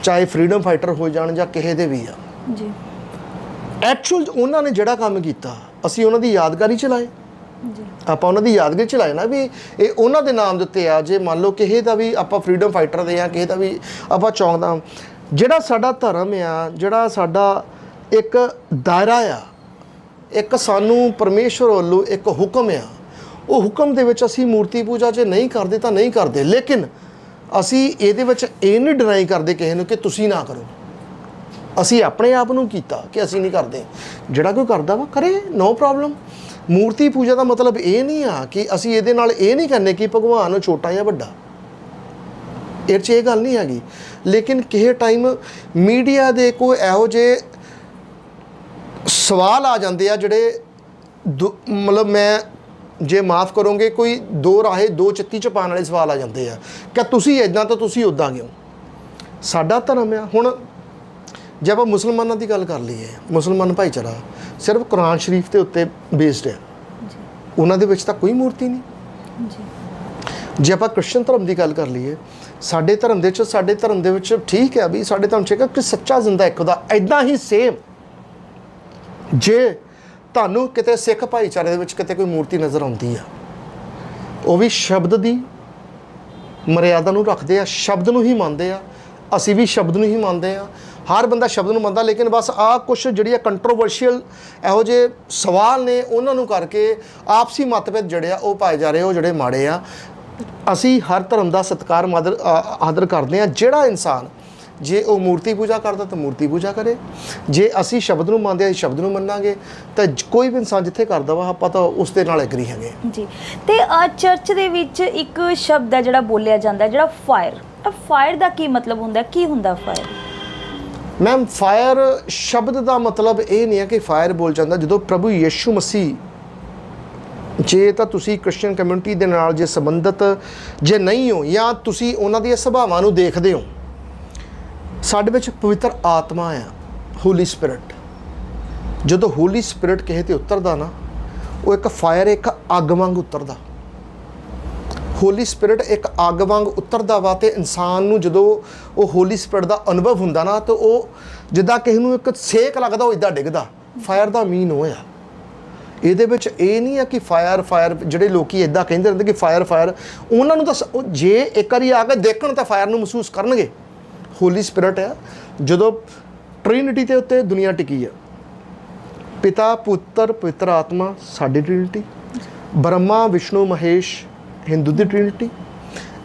ਚਾਹੇ ਫਰੀडम ਫਾਈਟਰ ਹੋ ਜਾਣ ਜਾਂ ਕਿਸੇ ਦੇ ਵੀ ਆ। ਜੀ। ਐਕਚੁਅਲ ਉਹਨਾਂ ਨੇ ਜਿਹੜਾ ਕੰਮ ਕੀਤਾ ਅਸੀਂ ਉਹਨਾਂ ਦੀ ਯਾਦਗਾਰੀ ਚ ਲਾਏ। ਜੀ ਆਪਾਂ ਉਹਨਾਂ ਦੀ ਯਾਦਗਾਰੀ ਚ ਲਾਏ ਨਾ ਵੀ ਇਹ ਉਹਨਾਂ ਦੇ ਨਾਮ ਦੇ ਉੱਤੇ ਆ, ਜੇ ਮੰਨ ਲਓ ਕਿਸੇ ਦਾ ਵੀ ਆਪਾਂ ਫਰੀडम ਫਾਈਟਰ ਦੇ ਆ, ਕਿਸੇ ਦਾ ਵੀ ਆਪਾਂ ਚੌਂਕ ਦਾ, ਜਿਹੜਾ ਸਾਡਾ ਧਰਮ ਆ, ਜਿਹੜਾ ਸਾਡਾ ਇੱਕ ਦਾਇਰਾ ਆ, ਇੱਕ ਸਾਨੂੰ ਪਰਮੇਸ਼ਵਰ ਵੱਲੋਂ ਇੱਕ ਹੁਕਮ ਆ, ਉਹ ਹੁਕਮ ਦੇ ਵਿੱਚ ਅਸੀਂ ਮੂਰਤੀ ਪੂਜਾ ਜੇ ਨਹੀਂ ਕਰਦੇ ਤਾਂ ਨਹੀਂ ਕਰਦੇ, ਲੇਕਿਨ ਅਸੀਂ ਇਹਦੇ ਵਿੱਚ ਇਹ ਨਹੀਂ ਡਿਨਾਈ ਕਰਦੇ ਕਿਸੇ ਨੂੰ ਕਿ ਤੁਸੀਂ ਨਾ ਕਰੋ। ਅਸੀਂ ਆਪਣੇ ਆਪ ਨੂੰ ਕੀਤਾ ਕਿ ਅਸੀਂ ਨਹੀਂ ਕਰਦੇ। ਜਿਹੜਾ ਕੋਈ ਕਰਦਾ ਵਾ ਕਰੇ ਨੋ ਪ੍ਰੋਬਲਮ ਮੂਰਤੀ ਪੂਜਾ ਦਾ ਮਤਲਬ ਇਹ ਨਹੀਂ ਆ ਕਿ ਅਸੀਂ ਇਹਦੇ ਨਾਲ ਇਹ ਨਹੀਂ ਕਹਿੰਦੇ ਕਿ ਭਗਵਾਨ ਛੋਟਾ ਜਾਂ ਵੱਡਾ। ਇਹ 'ਚ ਇਹ ਗੱਲ ਨਹੀਂ ਹੈਗੀ। ਲੇਕਿਨ ਕਿਸੇ ਟਾਈਮ ਮੀਡੀਆ ਦੇ ਕੋਈ ਇਹੋ ਜਿਹੇ ਸਵਾਲ ਆ ਜਾਂਦੇ ਆ ਜਿਹੜੇ ਦੁ- ਮਤਲਬ ਮੈਂ ਜੇ ਮਾਫ ਕਰੋਗੇ ਕੋਈ ਦੋ ਰਾਹੇ, ਦੋ ਚਿੱਤੀ ਚ ਪਾਉਣ ਵਾਲੇ ਸਵਾਲ ਆ ਜਾਂਦੇ ਆ। ਕਿ ਤੁਸੀਂ ਇਦਾਂ ਤਾਂ ਤੁਸੀਂ ਉਦਾਂ ਕਿਉਂ? ਸਾਡਾ ਧਰਮ ਆ। ਹੁਣ ਜੇ ਆਪਾਂ ਮੁਸਲਮਾਨਾਂ ਦੀ ਗੱਲ ਕਰ ਲਈਏ ਮੁਸਲਮਾਨ ਭਾਈਚਾਰਾ ਸਿਰਫ ਕੁਰਾਨ ਸ਼ਰੀਫ ਦੇ ਉੱਤੇ ਬੇਸਡ ਹੈ। ਉਹਨਾਂ ਦੇ ਵਿੱਚ ਤਾਂ ਕੋਈ ਮੂਰਤੀ ਨਹੀਂ। ਜੀ। ਜੇ ਆਪਾਂ ਕ੍ਰਿਸਚਨ ਧਰਮ ਦੀ ਗੱਲ ਕਰ ਲਈਏ ਸਾਡੇ ਧਰਮ ਦੇ ਵਿੱਚ ਸਾਡੇ ਧਰਮ ਦੇ ਵਿੱਚ ਠੀਕ ਹੈ ਵੀ ਸਾਡੇ ਧਰਮ ਚ ਹੈਗਾ ਕਿ ਸੱਚਾ ਜ਼ਿੰਦਾ ਇੱਕ ਦਾ ਐਦਾਂ ਹੀ ਸੇਮ ਜੇ ਤੁਹਾਨੂੰ ਕਿਤੇ ਸਿੱਖ ਭਾਈਚਾਰੇ ਦੇ ਵਿੱਚ ਕਿਤੇ ਕੋਈ ਮੂਰਤੀ ਨਜ਼ਰ ਆਉਂਦੀ ਆ ਉਹ ਵੀ ਸ਼ਬਦ ਦੀ ਮਰਿਆਦਾ ਨੂੰ ਰੱਖਦੇ ਆ ਸ਼ਬਦ ਨੂੰ ਹੀ ਮੰਨਦੇ ਆ ਅਸੀਂ ਵੀ ਸ਼ਬਦ ਨੂੰ ਹੀ ਮੰਨਦੇ ਆ ਹਰ ਬੰਦਾ ਸ਼ਬਦ ਨੂੰ ਮੰਨਦਾ, ਲੇਕਿਨ ਬਸ ਆ ਕੁਝ ਜਿਹੜੀਆਂ ਕੰਟਰੋਵਰਸ਼ੀਅਲ ਇਹੋ ਜਿਹੇ ਸਵਾਲ ਨੇ, ਉਹਨਾਂ ਨੂੰ ਕਰਕੇ ਆਪਸੀ ਮਤਭੇਦ ਜਿਹੜੇ ਆ, ਉਹ ਪਾਏ ਜਾ ਰਹੇ ਉਹ ਜਿਹੜੇ ਮਾੜੇ ਆ। ਅਸੀਂ ਹਰ ਧਰਮ ਦਾ ਸਤਿਕਾਰ ਮਾਦਰ ਆਦਰ ਕਰਦੇ ਆ। ਜਿਹੜਾ ਇਨਸਾਨ ਜੇ ਉਹ ਮੂਰਤੀ ਪੂਜਾ ਕਰਦਾ, ਤਾਂ ਮੂਰਤੀ ਪੂਜਾ ਕਰੇ। ਜੇ ਅਸੀਂ ਸ਼ਬਦ ਨੂੰ ਮੰਨਦੇ ਆ ਸ਼ਬਦ ਨੂੰ ਮੰਨਾਂਗੇ। ਤਾਂ ਕੋਈ ਵੀ ਇਨਸਾਨ ਜਿੱਥੇ ਕਰਦਾ ਵਾ, ਆਪਾਂ ਤਾਂ ਉਸ ਦੇ ਨਾਲ ਐਗਰੀ ਹੈਗੇ। ਜੀ। ਤੇ ਚਰਚ ਦੇ ਵਿੱਚ ਇੱਕ ਸ਼ਬਦ ਹੈ ਜਿਹੜਾ ਬੋਲਿਆ ਜਾਂਦਾ, ਜਿਹੜਾ ਫਾਇਰ ਫਾਇਰ ਦਾ ਕੀ ਮਤਲਬ ਹੁੰਦਾ? ਕੀ ਹੁੰਦਾ ਫਾਇਰ ਮੈਮ ਫਾਇਰ ਸ਼ਬਦ ਦਾ ਮਤਲਬ ਇਹ ਨਹੀਂ ਹੈ ਕਿ ਫਾਇਰ ਬੋਲ ਜਾਂਦਾ। ਜਦੋਂ ਪ੍ਰਭੂ ਯੀਸ਼ੂ ਮਸੀਹ, ਜੇ ਤਾਂ ਤੁਸੀਂ ਕ੍ਰਿਸਚੀਅਨ ਕਮਿਊਨਿਟੀ ਦੇ ਨਾਲ ਜੇ ਸੰਬੰਧਿਤ ਜੇ ਨਹੀਂ ਹੋ, ਜਾਂ ਤੁਸੀਂ ਉਹਨਾਂ ਦੀਆਂ ਸੁਭਾਵਾਂ ਨੂੰ ਦੇਖਦੇ ਹੋ, ਸਾਡੇ ਵਿੱਚ ਪਵਿੱਤਰ ਆਤਮਾ ਆ ਹੋਲੀ ਸਪਿਰਿਟ ਜਦੋਂ ਹੋਲੀ ਸਪਿਰਿਟ ਕਿਸੇ ਤੇ ਉਤਰਦਾ ਨਾ, ਉਹ ਇੱਕ ਫਾਇਰ ਇੱਕ ਅੱਗ ਵਾਂਗ ਉਤਰਦਾ। ਹੋਲੀ ਸਪਿਰਿਟ ਇੱਕ ਅੱਗ ਵਾਂਗ ਉਤਰਦਾ ਵਾ ਤੇ ਇਨਸਾਨ ਨੂੰ ਜਦੋਂ ਉਹ ਹੋਲੀ ਸਪਿਰਿਟ ਦਾ ਅਨੁਭਵ ਹੁੰਦਾ ਨਾ, ਤੇ ਉਹ ਜਿੱਦਾਂ ਕਿਸੇ ਨੂੰ ਇੱਕ ਸੇਕ ਲੱਗਦਾ, ਉਹ ਇਦਾਂ ਡਿੱਗਦਾ। ਫਾਇਰ ਦਾ ਮੀਨ ਉਹ ਆ। ਇਹਦੇ ਵਿੱਚ ਇਹ ਨਹੀਂ ਆ ਕਿ ਫਾਇਰ ਫਾਇਰ ਜਿਹੜੇ ਲੋਕੀ ਇਦਾਂ ਕਹਿੰਦੇ ਰਹਿੰਦੇ ਕਿ ਫਾਇਰ ਫਾਇਰ, ਉਹਨਾਂ ਨੂੰ ਤਾਂ ਉਹ ਜੇ ਇੱਕ ਵਾਰੀ ਆ ਕੇ ਦੇਖਣ ਤਾਂ ਫਾਇਰ ਨੂੰ ਮਹਿਸੂਸ ਕਰਨਗੇ। ਹੋਲੀ ਸਪਿਰਿਟ ਆ, ਜਦੋਂ ਟ੍ਰਿਨਿਟੀ ਦੇ ਉੱਤੇ ਦੁਨੀਆ ਟਿਕੀ ਆ। ਪਿਤਾ, ਪੁੱਤਰ, ਪਵਿੱਤਰ ਆਤਮਾ, ਸਾਡੀ ਟ੍ਰਿਨਿਟੀ। ਬ੍ਰਹਮਾ, ਵਿਸ਼ਨੂੰ, ਮਹੇਸ਼ ਹਿੰਦੂ ਦੀ ਟ੍ਰਿਨਿਟੀ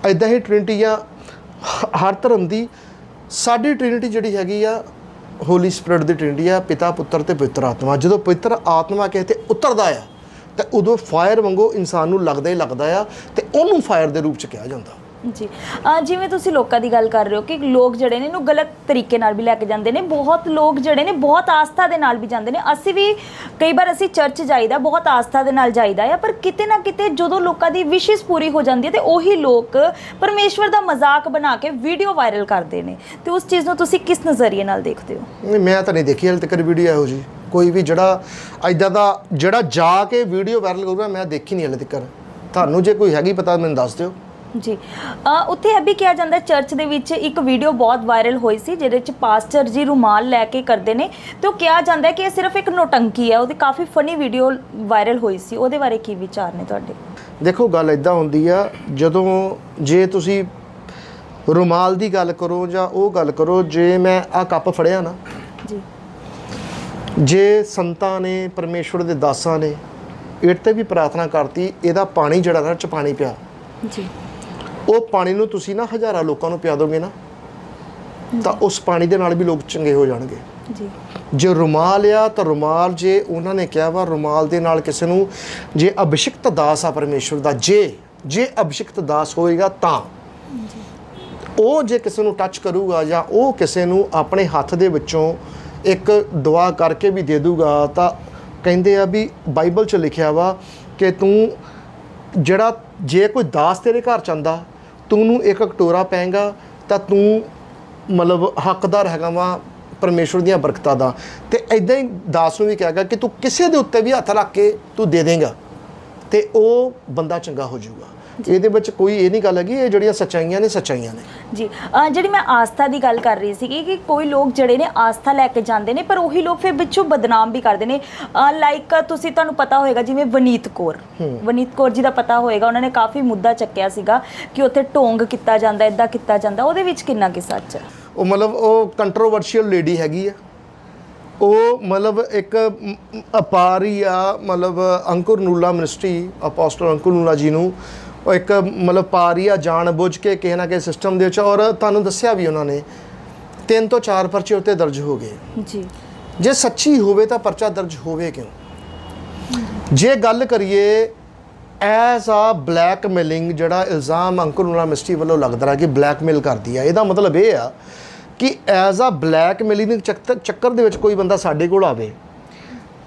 ਐਦਾਂ ਹੀ ਟ੍ਰਿਨਿਟੀ ਆ ਹ- ਹਰ ਧਰਮ ਦੀ, ਸਾਡੀ ਟ੍ਰਿਨਿਟੀ ਜਿਹੜੀ ਹੈਗੀ ਆ ਹੋਲੀ ਸਪਿਰਿਟ ਦੀ ਟ੍ਰਿਨਿਟੀ ਆ, ਪਿਤਾ, ਪੁੱਤਰ ਤੇ ਪਵਿੱਤਰ ਆਤਮਾ। ਜਦੋਂ ਪਵਿੱਤਰ ਆਤਮਾ ਕਿਸੇ ਤੇ ਉਤਰਦਾ ਆ, ਤਾਂ ਉਦੋਂ ਫਾਇਰ ਵਾਂਗੂ ਇਨਸਾਨ ਨੂੰ ਲੱਗਦਾ ਹੀ ਲੱਗਦਾ ਆ, ਤੇ ਉਹਨੂੰ ਫਾਇਰ ਦੇ ਰੂਪ ਚ ਕਿਹਾ ਜਾਂਦਾ। ਜੀ। ਅ, ਜਿਵੇਂ ਤੁਸੀਂ ਲੋਕਾਂ ਦੀ ਗੱਲ ਕਰ ਰਹੇ ਹੋ ਕਿ ਲੋਕ ਜਿਹੜੇ ਨੇ ਇਹਨੂੰ ਗਲਤ ਤਰੀਕੇ ਨਾਲ ਵੀ ਲੈ ਕੇ ਜਾਂਦੇ ਨੇ ਬਹੁਤ ਲੋਕ ਜਿਹੜੇ ਨੇ ਬਹੁਤ ਆਸਥਾ ਦੇ ਨਾਲ ਵੀ ਜਾਂਦੇ ਨੇ। ਅਸੀਂ ਵੀ ਕਈ ਵਾਰ ਅਸੀਂ ਚਰਚ ਜਾਈਦਾ ਬਹੁਤ ਆਸਥਾ ਦੇ ਨਾਲ ਜਾਈਦਾ ਆ ਪਰ ਕਿਤੇ ਨਾ ਕਿਤੇ ਜਦੋਂ ਲੋਕਾਂ ਦੀ ਵਿਸ਼ੇਸ ਪੂਰੀ ਹੋ ਜਾਂਦੀ ਹੈ ਤੇ ਉਹੀ ਲੋਕ ਪਰਮੇਸ਼ਵਰ ਦਾ ਮਜ਼ਾਕ ਬਣਾ ਕੇ ਵੀਡੀਓ ਵਾਇਰਲ ਕਰਦੇ ਨੇ। ਤੇ ਉਸ ਚੀਜ਼ ਨੂੰ ਤੁਸੀਂ ਕਿਸ ਨਜ਼ਰੀਏ ਨਾਲ ਦੇਖਦੇ ਹੋ? ਨਹੀਂ ਮੈਂ ਤਾਂ ਨਹੀਂ ਦੇਖੀ ਹਾਲੇ ਤੱਕ ਵੀਡੀਓ ਇਹੋ ਜੀ ਕੋਈ ਵੀ ਜਿਹੜਾ ਐਦਾਂ ਦਾ ਜਿਹੜਾ ਜਾ ਕੇ ਵੀਡੀਓ ਵਾਇਰਲ ਕਰੂਗਾ ਮੈਂ ਦੇਖੀ ਨਹੀਂ ਹਾਲੇ ਤੱਕ। ਤੁਹਾਨੂੰ ਜੇ ਕੋਈ ਹੈਗੀ ਪਤਾ ਮੈਨੂੰ ਦੱਸ ਦਿਓ। ਜੀ। ਅ, ਉੱਥੇ ਇਹ ਵੀ ਕਿਹਾ ਜਾਂਦਾ ਹੈ, ਚਰਚ ਦੇ ਵਿੱਚ ਇੱਕ ਵੀਡੀਓ ਬਹੁਤ ਵਾਇਰਲ ਹੋਈ ਸੀ ਜਿਹਦੇ ਵਿੱਚ ਪਾਸਟਰ ਜੀ ਰੁਮਾਲ ਲੈ ਕੇ ਕਰਦੇ ਨੇ ਤੇ ਉਹ ਕਿਹਾ ਜਾਂਦਾ ਹੈ ਕਿ ਇਹ ਸਿਰਫ ਇੱਕ ਨੋਟੰਕੀ ਹੈ ਉਹਦੀ ਕਾਫੀ ਫਨੀ ਵੀਡੀਓ ਵਾਇਰਲ ਹੋਈ ਸੀ। ਉਹਦੇ ਬਾਰੇ ਕੀ ਵਿਚਾਰ ਨੇ ਤੁਹਾਡੇ? ਦੇਖੋ ਗੱਲ ਇਦਾਂ ਹੁੰਦੀ ਆ ਜਦੋਂ ਜੇ ਤੁਸੀਂ ਰੁਮਾਲ ਦੀ ਗੱਲ ਕਰੋ ਜਾਂ ਉਹ ਗੱਲ ਕਰੋ ਜੇ ਮੈਂ ਆ ਕੱਪ ਫੜਿਆ ਨਾ ਜੀ। ਜੇ ਸੰਤਾਂ ਨੇ ਪਰਮੇਸ਼ਵਰ ਦੇ ਦਾਸਾਂ ਨੇ ਇਹ ਤੇ ਵੀ ਪ੍ਰਾਰਥਨਾ ਕਰਤੀ ਇਹਦਾ ਪਾਣੀ ਜਿਹੜਾ ਨਾ ਚ ਪਾਣੀ ਪਿਆ। ਜੀ। ਉਹ ਪਾਣੀ ਨੂੰ ਤੁਸੀਂ ਨਾ ਹਜ਼ਾਰਾਂ ਲੋਕਾਂ ਨੂੰ ਪਿਆ ਦੋਗੇ ਨਾ ਤਾਂ ਉਸ ਪਾਣੀ ਦੇ ਨਾਲ ਵੀ ਲੋਕ ਚੰਗੇ ਹੋ ਜਾਣਗੇ। ਜੀ। ਜੇ ਰੁਮਾਲ ਆ ਤਾਂ ਰੁਮਾਲ ਜੇ ਉਹਨਾਂ ਨੇ ਕਿਹਾ ਵਾ ਰੁਮਾਲ ਦੇ ਨਾਲ ਕਿਸੇ ਨੂੰ ਜੇ ਅਭਿਸ਼ਿਕਤ ਦਾਸ ਆ ਪਰਮੇਸ਼ਵਰ ਦਾ ਜੇ ਜੇ ਅਭਿਸ਼ਿਕਤ ਦਾਸ ਹੋਏਗਾ ਤਾਂ। ਉਹ ਜੇ ਕਿਸੇ ਨੂੰ ਟੱਚ ਕਰੂਗਾ ਜਾਂ ਉਹ ਕਿਸੇ ਨੂੰ ਆਪਣੇ ਹੱਥ ਦੇ ਵਿੱਚੋਂ ਇੱਕ ਦੁਆ ਕਰਕੇ ਵੀ ਦੇ ਦੂਗਾ ਤਾਂ ਕਹਿੰਦੇ ਆ ਵੀ ਬਾਈਬਲ 'ਚ ਲਿਖਿਆ ਵਾ ਕਿ ਤੂੰ ਜਿਹੜਾ ਜੇ ਕੋਈ ਦਾਸ ਤੇਰੇ ਘਰ ਚੰਦਾ ਤੂੰ ਇੱਕ ਕਟੋਰਾ ਪੈਂਗਾ ਤਾਂ ਤੂੰ ਮਤਲਬ ਹੱਕਦਾਰ ਹੈਗਾ ਵਾ ਪਰਮੇਸ਼ਵਰ ਦੀਆਂ ਬਰਕਤਾਂ ਦਾ। ਤੇ ਐਦਾਂ ਹੀ ਦਾਸ ਨੂੰ ਵੀ ਕਹਾਗਾ ਕਿ ਤੂੰ ਕਿਸੇ ਦੇ ਉੱਤੇ ਵੀ ਹੱਥ ਰੱਖ ਕੇ ਤੂੰ ਦੇ ਦੇਂਗਾ ਤੇ ਉਹ ਬੰਦਾ ਚੰਗਾ ਹੋ ਜਾਊਗਾ। ਇਹਦੇ ਵਿੱਚ ਕੋਈ ਇਹ ਨਹੀਂ ਗੱਲ ਹੈਗੀ ਇਹ ਜਿਹੜੀਆਂ ਸੱਚਾਈਆਂ ਨੇ ਸੱਚਾਈਆਂ ਨੇ। ਜੀ ਅਹ ਜਿਹੜੀ ਮੈਂ ਆਸਥਾ ਦੀ ਗੱਲ ਕਰ ਰਹੀ ਸੀਗੀ ਕਿ ਕੋਈ ਲੋਕ ਜਿਹੜੇ ਨੇ ਆਸਥਾ ਲੈ ਕੇ ਜਾਂਦੇ ਨੇ ਪਰ ਉਹੀ ਲੋਕ ਫਿਰ ਵਿੱਚੋਂ ਬਦਨਾਮ ਵੀ ਕਰਦੇ ਨੇ। ਲਾਈਕ ਤੁਸੀਂ ਤੁਹਾਨੂੰ ਪਤਾ ਹੋਏਗਾ ਜਿਵੇਂ ਵਨੀਤ ਕੌਰ। ਵਨੀਤ ਕੌਰ ਜੀ ਦਾ ਪਤਾ ਹੋਏਗਾ ਉਹਨਾਂ ਨੇ ਕਾਫੀ ਮੁੱਦਾ ਚੱਕਿਆ ਸੀਗਾ ਕਿ ਉੱਥੇ ਢੋਂਗ ਕੀਤਾ ਜਾਂਦਾ ਇਦਾਂ ਕੀਤਾ ਜਾਂਦਾ। ਉਹਦੇ ਵਿੱਚ ਕਿੰਨਾ ਕਿ ਸੱਚ ਹੈ? ਉਹ ਮਤਲਬ ਉਹ ਕੰਟਰੋਵਰਸ਼ੀਅਲ ਲੇਡੀ ਹੈਗੀ ਆ। ਉਹ ਮਤਲਬ ਇੱਕ ਅਪਾਰ ਆ ਮਤਲਬ ਅੰਕੁਰ ਨੂਲਾ ਮਿਨਿਸਟਰੀ ਅਪੋਸਟਲ ਅੰਕੁਰ ਨੂਲਾ ਜੀ ਨੂੰ ਉਹ ਇੱਕ ਮਤਲਬ ਪਾ ਰਹੀ ਆ ਜਾਣ ਬੁੱਝ ਕੇ ਕਿਸੇ ਨਾ ਕਿਸੇ ਸਿਸਟਮ ਦੇ ਵਿੱਚ ਔਰ ਤੁਹਾਨੂੰ ਦੱਸਿਆ ਵੀ ਉਹਨਾਂ ਨੇ ਤਿੰਨ ਤੋਂ ਚਾਰ ਪਰਚੇ ਉੱਤੇ ਦਰਜ ਹੋ ਗਏ। ਜੀ। ਜੇ ਸੱਚੀ ਹੋਵੇ ਤਾਂ ਪਰਚਾ ਦਰਜ ਹੋਵੇ ਕਿਉਂ? ਜੇ ਗੱਲ ਕਰੀਏ ਐਜ਼ ਆ ਬਲੈਕਮੇਲਿੰਗ ਜਿਹੜਾ ਇਲਜ਼ਾਮ ਅੰਕੁਰ ਮਿਸਟਰੀ ਵੱਲੋਂ ਲੱਗਦਾ ਰਿਹਾ ਕਿ ਬਲੈਕਮੇਲ ਕਰਦੀ ਆ ਇਹਦਾ ਮਤਲਬ ਇਹ ਆ ਕਿ ਐਜ਼ ਆ ਬਲੈਕਮੇਲਿੰਗ ਚੱਕਰ ਚੱਕਰ ਦੇ ਵਿੱਚ ਕੋਈ ਬੰਦਾ ਸਾਡੇ ਕੋਲ ਆਵੇ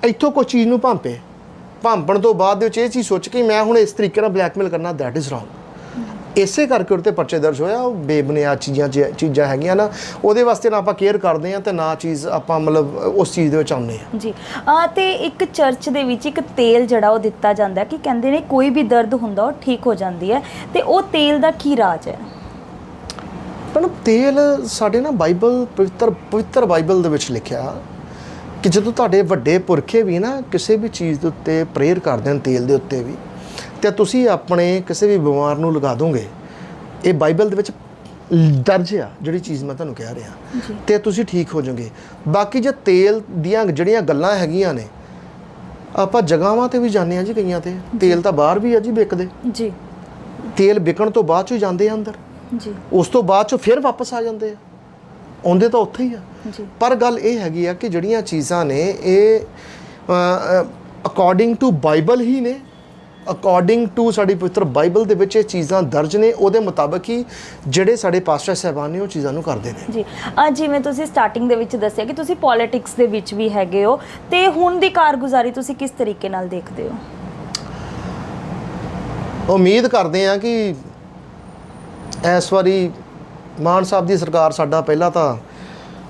ਇੱਥੋਂ ਕੋਈ ਚੀਜ਼ ਨੂੰ ਭਾਂਪੇ। ਭਾਂਪਣ ਤੋਂ ਬਾਅਦ ਦੇ ਵਿੱਚ ਇਹ ਚੀਜ਼ ਸੋਚ ਕੇ ਮੈਂ ਹੁਣ ਇਸ ਤਰੀਕੇ ਨਾਲ ਬਲੈਕਮੇਲ ਕਰਨਾ ਦੈਟ ਇਜ਼ ਰੋਂਗ ਇਸੇ ਕਰਕੇ ਉਹਦੇ ਤੇ ਪਰਚੇ ਦਰਜ ਹੋਇਆ ਉਹ ਬੇਬੁਨਿਆਦ ਚੀਜ਼ਾਂ ਚੀਜ਼ਾਂ ਹੈਗੀਆਂ ਨਾ ਉਹਦੇ ਵਾਸਤੇ ਨਾ ਆਪਾਂ ਕੇਅਰ ਕਰਦੇ ਆ ਤੇ ਨਾ ਚੀਜ਼ ਆਪਾਂ ਮਤਲਬ ਉਸ ਚੀਜ਼ ਦੇ ਵਿੱਚ ਆਉਂਦੇ ਆ ਜੀ। ਅਹ ਤੇ ਇੱਕ ਚਰਚ ਦੇ ਵਿੱਚ ਇੱਕ ਤੇਲ ਜਿਹੜਾ ਉਹ ਦਿੱਤਾ ਜਾਂਦਾ ਕਿ ਕਹਿੰਦੇ ਨੇ ਕੋਈ ਵੀ ਦਰਦ ਹੁੰਦਾ ਉਹ ਠੀਕ ਹੋ ਜਾਂਦੀ ਹੈ ਤੇ ਉਹ ਤੇਲ ਦਾ ਕੀ ਰਾਜ ਹੈ? ਪਰ ਤੇਲ ਸਾਡੇ ਨਾ ਬਾਈਬਲ ਪਵਿੱਤਰ ਪਵਿੱਤਰ ਬਾਈਬਲ ਦੇ ਵਿੱਚ ਲਿਖਿਆ ਕਿ ਜਦੋਂ ਤੁਹਾਡੇ ਵੱਡੇ ਪੁਰਖੇ ਵੀ ਨਾ ਕਿਸੇ ਵੀ ਚੀਜ਼ ਦੇ ਉੱਤੇ ਪ੍ਰੇਅਰ ਕਰਦੇ ਹਨ ਤੇਲ ਦੇ ਉੱਤੇ ਵੀ ਤੇ ਤੁਸੀਂ ਆਪਣੇ ਕਿਸੇ ਵੀ ਬਿਮਾਰ ਨੂੰ ਲਗਾ ਦੋਗੇ ਇਹ ਬਾਈਬਲ ਦੇ ਵਿੱਚ ਦਰਜ ਆ ਜਿਹੜੀ ਚੀਜ਼ ਮੈਂ ਤੁਹਾਨੂੰ ਕਹਿ ਰਿਹਾ। ਤੇ ਤੁਸੀਂ ਠੀਕ ਹੋ ਜਾਓਗੇ। ਬਾਕੀ ਜੇ ਤੇਲ ਦੀਆਂ ਜਿਹੜੀਆਂ ਗੱਲਾਂ ਹੈਗੀਆਂ ਨੇ ਆਪਾਂ ਜਗਾਵਾਂ ਤੇ ਵੀ ਜਾਂਦੇ ਆ ਜੀ ਕਈਆਂ ਤੇ। ਤੇਲ ਤਾਂ ਬਾਹਰ ਵੀ ਆ ਜੀ ਵਿਕਦੇ। ਜੀ। ਤੇਲ ਵਿਕਣ ਤੋਂ ਬਾਅਦ ਚ ਜਾਂਦੇ ਆ ਅੰਦਰ। ਜੀ। ਉਸ ਤੋਂ ਬਾਅਦ ਚ ਫਿਰ ਵਾਪਸ ਆ ਜਾਂਦੇ ਆ। ਆਉਂਦੇ ਤਾਂ ਉੱਥੇ ਹੀ ਆ। ਪਰ ਗੱਲ ਇਹ ਹੈਗੀ ਆ ਕਿ ਜਿਹੜੀਆਂ ਚੀਜ਼ਾਂ ਨੇ ਇਹ ਅਕੋਰਡਿੰਗ ਟੂ ਬਾਈਬਲ ਹੀ ਨੇ। ਅਕੋਰਡਿੰਗ ਟੂ ਸਾਡੀ ਪਵਿੱਤਰ ਬਾਈਬਲ ਦੇ ਵਿੱਚ ਇਹ ਚੀਜ਼ਾਂ ਦਰਜ ਨੇ। ਉਹਦੇ ਮੁਤਾਬਕ ਹੀ ਜਿਹੜੇ ਸਾਡੇ ਪਾਸਟਰ ਸਾਹਿਬਾਨ ਨੇ ਉਹ ਚੀਜ਼ਾਂ ਨੂੰ ਕਰਦੇ ਨੇ। ਜੀ। ਅਹ ਜਿਵੇਂ ਤੁਸੀਂ ਸਟਾਰਟਿੰਗ ਦੇ ਵਿੱਚ ਦੱਸਿਆ ਕਿ ਤੁਸੀਂ ਪੋਲਿਟਿਕਸ ਦੇ ਵਿੱਚ ਵੀ ਹੈਗੇ ਹੋ ਤੇ ਹੁਣ ਦੀ ਕਾਰਗੁਜ਼ਾਰੀ ਤੁਸੀਂ ਕਿਸ ਤਰੀਕੇ ਨਾਲ ਦੇਖਦੇ ਹੋ? ਉਮੀਦ ਕਰਦੇ ਆ ਕਿ ਇਸ ਵਾਰੀ ਮਾਨ ਸਾਹਿਬ ਦੀ ਸਰਕਾਰ ਸਾਡਾ ਪਹਿਲਾਂ ਤਾਂ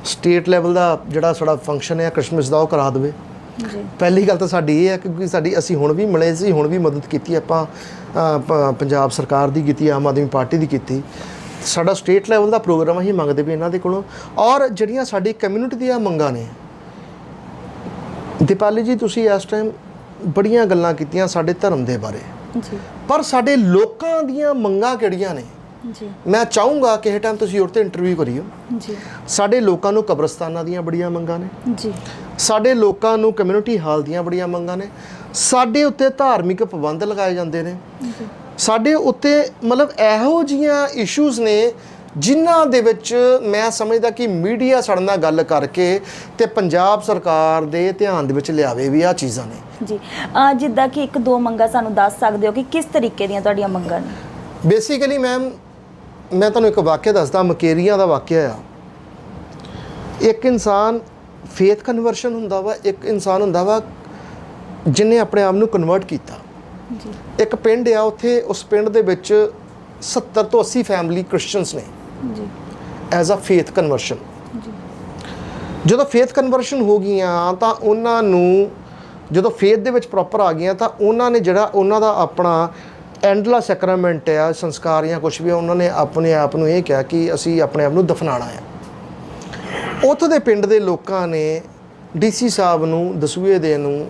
ਸਟੇਟ ਲੈਵਲ ਦਾ ਜਿਹੜਾ ਸਾਡਾ ਫੰਕਸ਼ਨ ਹੈ ਕ੍ਰਿਸਮਸ ਦਾ ਉਹ ਕਰਾ ਦੇਵੇ। ਜੀ। ਪਹਿਲੀ ਗੱਲ ਤਾਂ ਸਾਡੀ ਇਹ ਹੈ ਕਿ ਸਾਡੀ ਅਸੀਂ ਹੁਣ ਵੀ ਮਿਲੇ ਸੀ ਹੁਣ ਵੀ ਮਦਦ ਕੀਤੀ ਆਪਾਂ ਪੰਜਾਬ ਸਰਕਾਰ ਦੀ ਕੀਤੀ ਆਮ ਆਦਮੀ ਪਾਰਟੀ ਦੀ ਕੀਤੀ। ਸਾਡਾ ਸਟੇਟ ਲੈਵਲ ਦਾ ਪ੍ਰੋਗਰਾਮ ਅਸੀਂ ਮੰਗਦੇ ਵੀ ਇਹਨਾਂ ਦੇ ਕੋਲੋਂ। ਔਰ ਜਿਹੜੀਆਂ ਸਾਡੀ ਕਮਿਊਨਿਟੀ ਦੀਆਂ ਮੰਗਾਂ ਨੇ ਦੀਪਾਲੀ ਜੀ ਤੁਸੀਂ ਇਸ ਟਾਈਮ ਬੜੀਆਂ ਗੱਲਾਂ ਕੀਤੀਆਂ ਸਾਡੇ ਧਰਮ ਦੇ ਬਾਰੇ। ਜੀ। ਪਰ ਸਾਡੇ ਲੋਕਾਂ ਦੀਆਂ ਮੰਗਾਂ ਕਿਹੜੀਆਂ ਨੇ? ਜੀ। ਮੈਂ ਚਾਹੂੰਗਾ ਕਿ ਇਹ ਟਾਈਮ ਤੁਸੀਂ ਉਹ 'ਤੇ ਇੰਟਰਵਿਊ ਕਰਿਓ। ਜੀ। ਸਾਡੇ ਲੋਕਾਂ ਨੂੰ ਕਬਰਸਤਾਨਾਂ ਦੀਆਂ ਬੜੀਆਂ ਮੰਗਾਂ ਨੇ। ਜੀ। ਸਾਡੇ ਲੋਕਾਂ ਨੂੰ ਕਮਿਊਨਿਟੀ ਹਾਲ ਦੀਆਂ ਬੜੀਆਂ ਮੰਗਾਂ ਨੇ। ਸਾਡੇ ਉੱਤੇ ਧਾਰਮਿਕ ਪਾਬੰਦ ਲਗਾਏ ਜਾਂਦੇ ਨੇ। ਸਾਡੇ ਉੱਤੇ ਮਤਲਬ ਇਹੋ ਜੀਆਂ ਇਸ਼ੂਜ਼ ਨੇ ਜਿਨ੍ਹਾਂ ਦੇ ਵਿੱਚ ਮੈਂ ਸਮਝਦਾ ਕਿ ਮੀਡੀਆ ਸਾਡੇ ਨਾਲ ਗੱਲ ਕਰਕੇ ਤੇ ਪੰਜਾਬ ਸਰਕਾਰ ਦੇ ਧਿਆਨ ਦੇ ਵਿੱਚ ਲਿਆਵੇ ਵੀ ਆ ਚੀਜ਼ਾਂ ਨੇ। ਜੀ। ਅਹ ਜਿੱਦਾਂ ਕਿ ਇੱਕ ਦੋ ਮੰਗਾਂ ਸਾਨੂੰ ਦੱਸ ਸਕਦੇ ਹੋ ਕਿ ਕਿਸ ਤਰੀਕੇ ਦੀਆਂ ਤੁਹਾਡੀਆਂ ਮੰਗਾਂ ਨੇ? ਬੇਸਿਕਲੀ ਮੈਮ ਮੈਂ ਤੁਹਾਨੂੰ ਇੱਕ ਵਾਕਿਆ ਦੱਸਦਾ ਮਕੇਰੀਆਂ ਦਾ ਵਾਕਿਆ ਆ। ਇੱਕ ਇਨਸਾਨ ਫੇਥ ਕਨਵਰਸ਼ਨ ਹੁੰਦਾ ਵਾ ਇੱਕ ਇਨਸਾਨ ਹੁੰਦਾ ਵਾ ਜਿਨੇ ਆਪਣੇ ਆਪ ਨੂੰ ਕਨਵਰਟ ਕੀਤਾ। ਜੀ। ਇੱਕ ਪਿੰਡ ਆ ਉੱਥੇ ਉਸ ਪਿੰਡ ਦੇ ਵਿੱਚ 70 ਤੋਂ 80 ਫੈਮਿਲੀ ਕ੍ਰਿਸਚੀਅਨਸ ਨੇ। ਜੀ। ਐਜ਼ ਅ ਫੇਥ ਕਨਵਰਸ਼ਨ ਜੀ। ਜਦੋਂ ਫੇਥ ਕਨਵਰਸ਼ਨ ਹੋ ਗਈਆਂ ਤਾਂ ਉਹਨਾਂ ਨੂੰ ਜਦੋਂ ਫੇਥ ਦੇ ਵਿੱਚ ਪ੍ਰੋਪਰ ਆ ਗਈਆਂ ਤਾਂ ਉਹਨਾਂ ਨੇ ਜਿਹੜਾ ਉਹਨਾਂ ਦਾ ਆਪਣਾ ਐਂਡਲਾ ਸੈਕਰਾਮੈਂਟ ਆ ਸੰਸਕਾਰ ਜਾਂ ਕੁਝ ਵੀ ਆ, ਉਹਨਾਂ ਨੇ ਆਪਣੇ ਆਪ ਨੂੰ ਇਹ ਕਿਹਾ ਕਿ ਅਸੀਂ ਆਪਣੇ ਆਪ ਨੂੰ ਦਫਨਾਣਾ ਆ। ਉੱਥੋਂ ਦੇ ਪਿੰਡ ਦੇ ਲੋਕਾਂ ਨੇ ਡੀਸੀ ਸਾਹਿਬ ਨੂੰ ਦਸੂਏ ਦੇ ਨੂੰ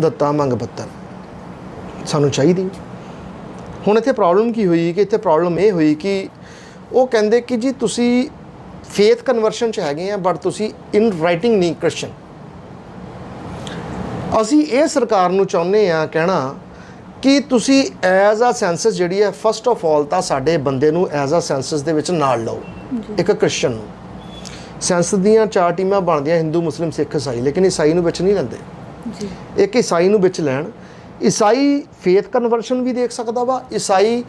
ਦਿੱਤਾ ਮੰਗ ਪੱਤਰ। ਸਾਨੂੰ ਚਾਹੀਦੀ। ਹੁਣ ਇੱਥੇ ਪ੍ਰੋਬਲਮ ਕੀ ਹੋਈ ਕਿ ਇੱਥੇ ਪ੍ਰੋਬਲਮ ਇਹ ਹੋਈ ਕਿ ਉਹ ਕਹਿੰਦੇ ਕਿ ਜੀ ਤੁਸੀਂ ਫੇਥ ਕਨਵਰਸ਼ਨ ਚ ਹੈਗੇ ਆ ਬਟ ਤੁਸੀਂ ਇਨ ਰਾਈਟਿੰਗ ਨਹੀਂ ਕ੍ਰਿਸਚਨ ਅਸੀਂ ਇਹ ਸਰਕਾਰ ਨੂੰ ਚਾਹੁੰਦੇ ਆ ਕਹਿਣਾ ਕਿ ਤੁਸੀਂ ਐਜ਼ ਅ ਸੈਂਸਸ ਜਿਹੜੀ ਹੈ ਫਸਟ ਆਫ ਆਲ ਤਾਂ ਸਾਡੇ ਬੰਦੇ ਨੂੰ ਐਜ਼ ਅ ਸੈਂਸਸ ਦੇ ਵਿੱਚ ਨਾਲ ਲਓ। ਇੱਕ ਕ੍ਰਿਸਚਨ ਨੂੰ। ਸੈਂਸਸ ਦੀਆਂ ਚਾਰ ਟੀਮਾਂ ਬਣਦੀਆਂ ਹਿੰਦੂ ਮੁਸਲਿਮ ਸਿੱਖ ਈਸਾਈ ਲੇਕਿਨ ਈਸਾਈ ਨੂੰ ਵਿੱਚ ਨਹੀਂ ਲੈਂਦੇ। ਜੀ। ਇੱਕ ਈਸਾਈ ਨੂੰ ਵਿੱਚ ਲੈਣ। ਈਸਾਈ ਫੇਥ ਕਨਵਰਸ਼ਨ ਵੀ ਦੇਖ ਸਕਦਾ ਵਾ। ਈਸਾਈ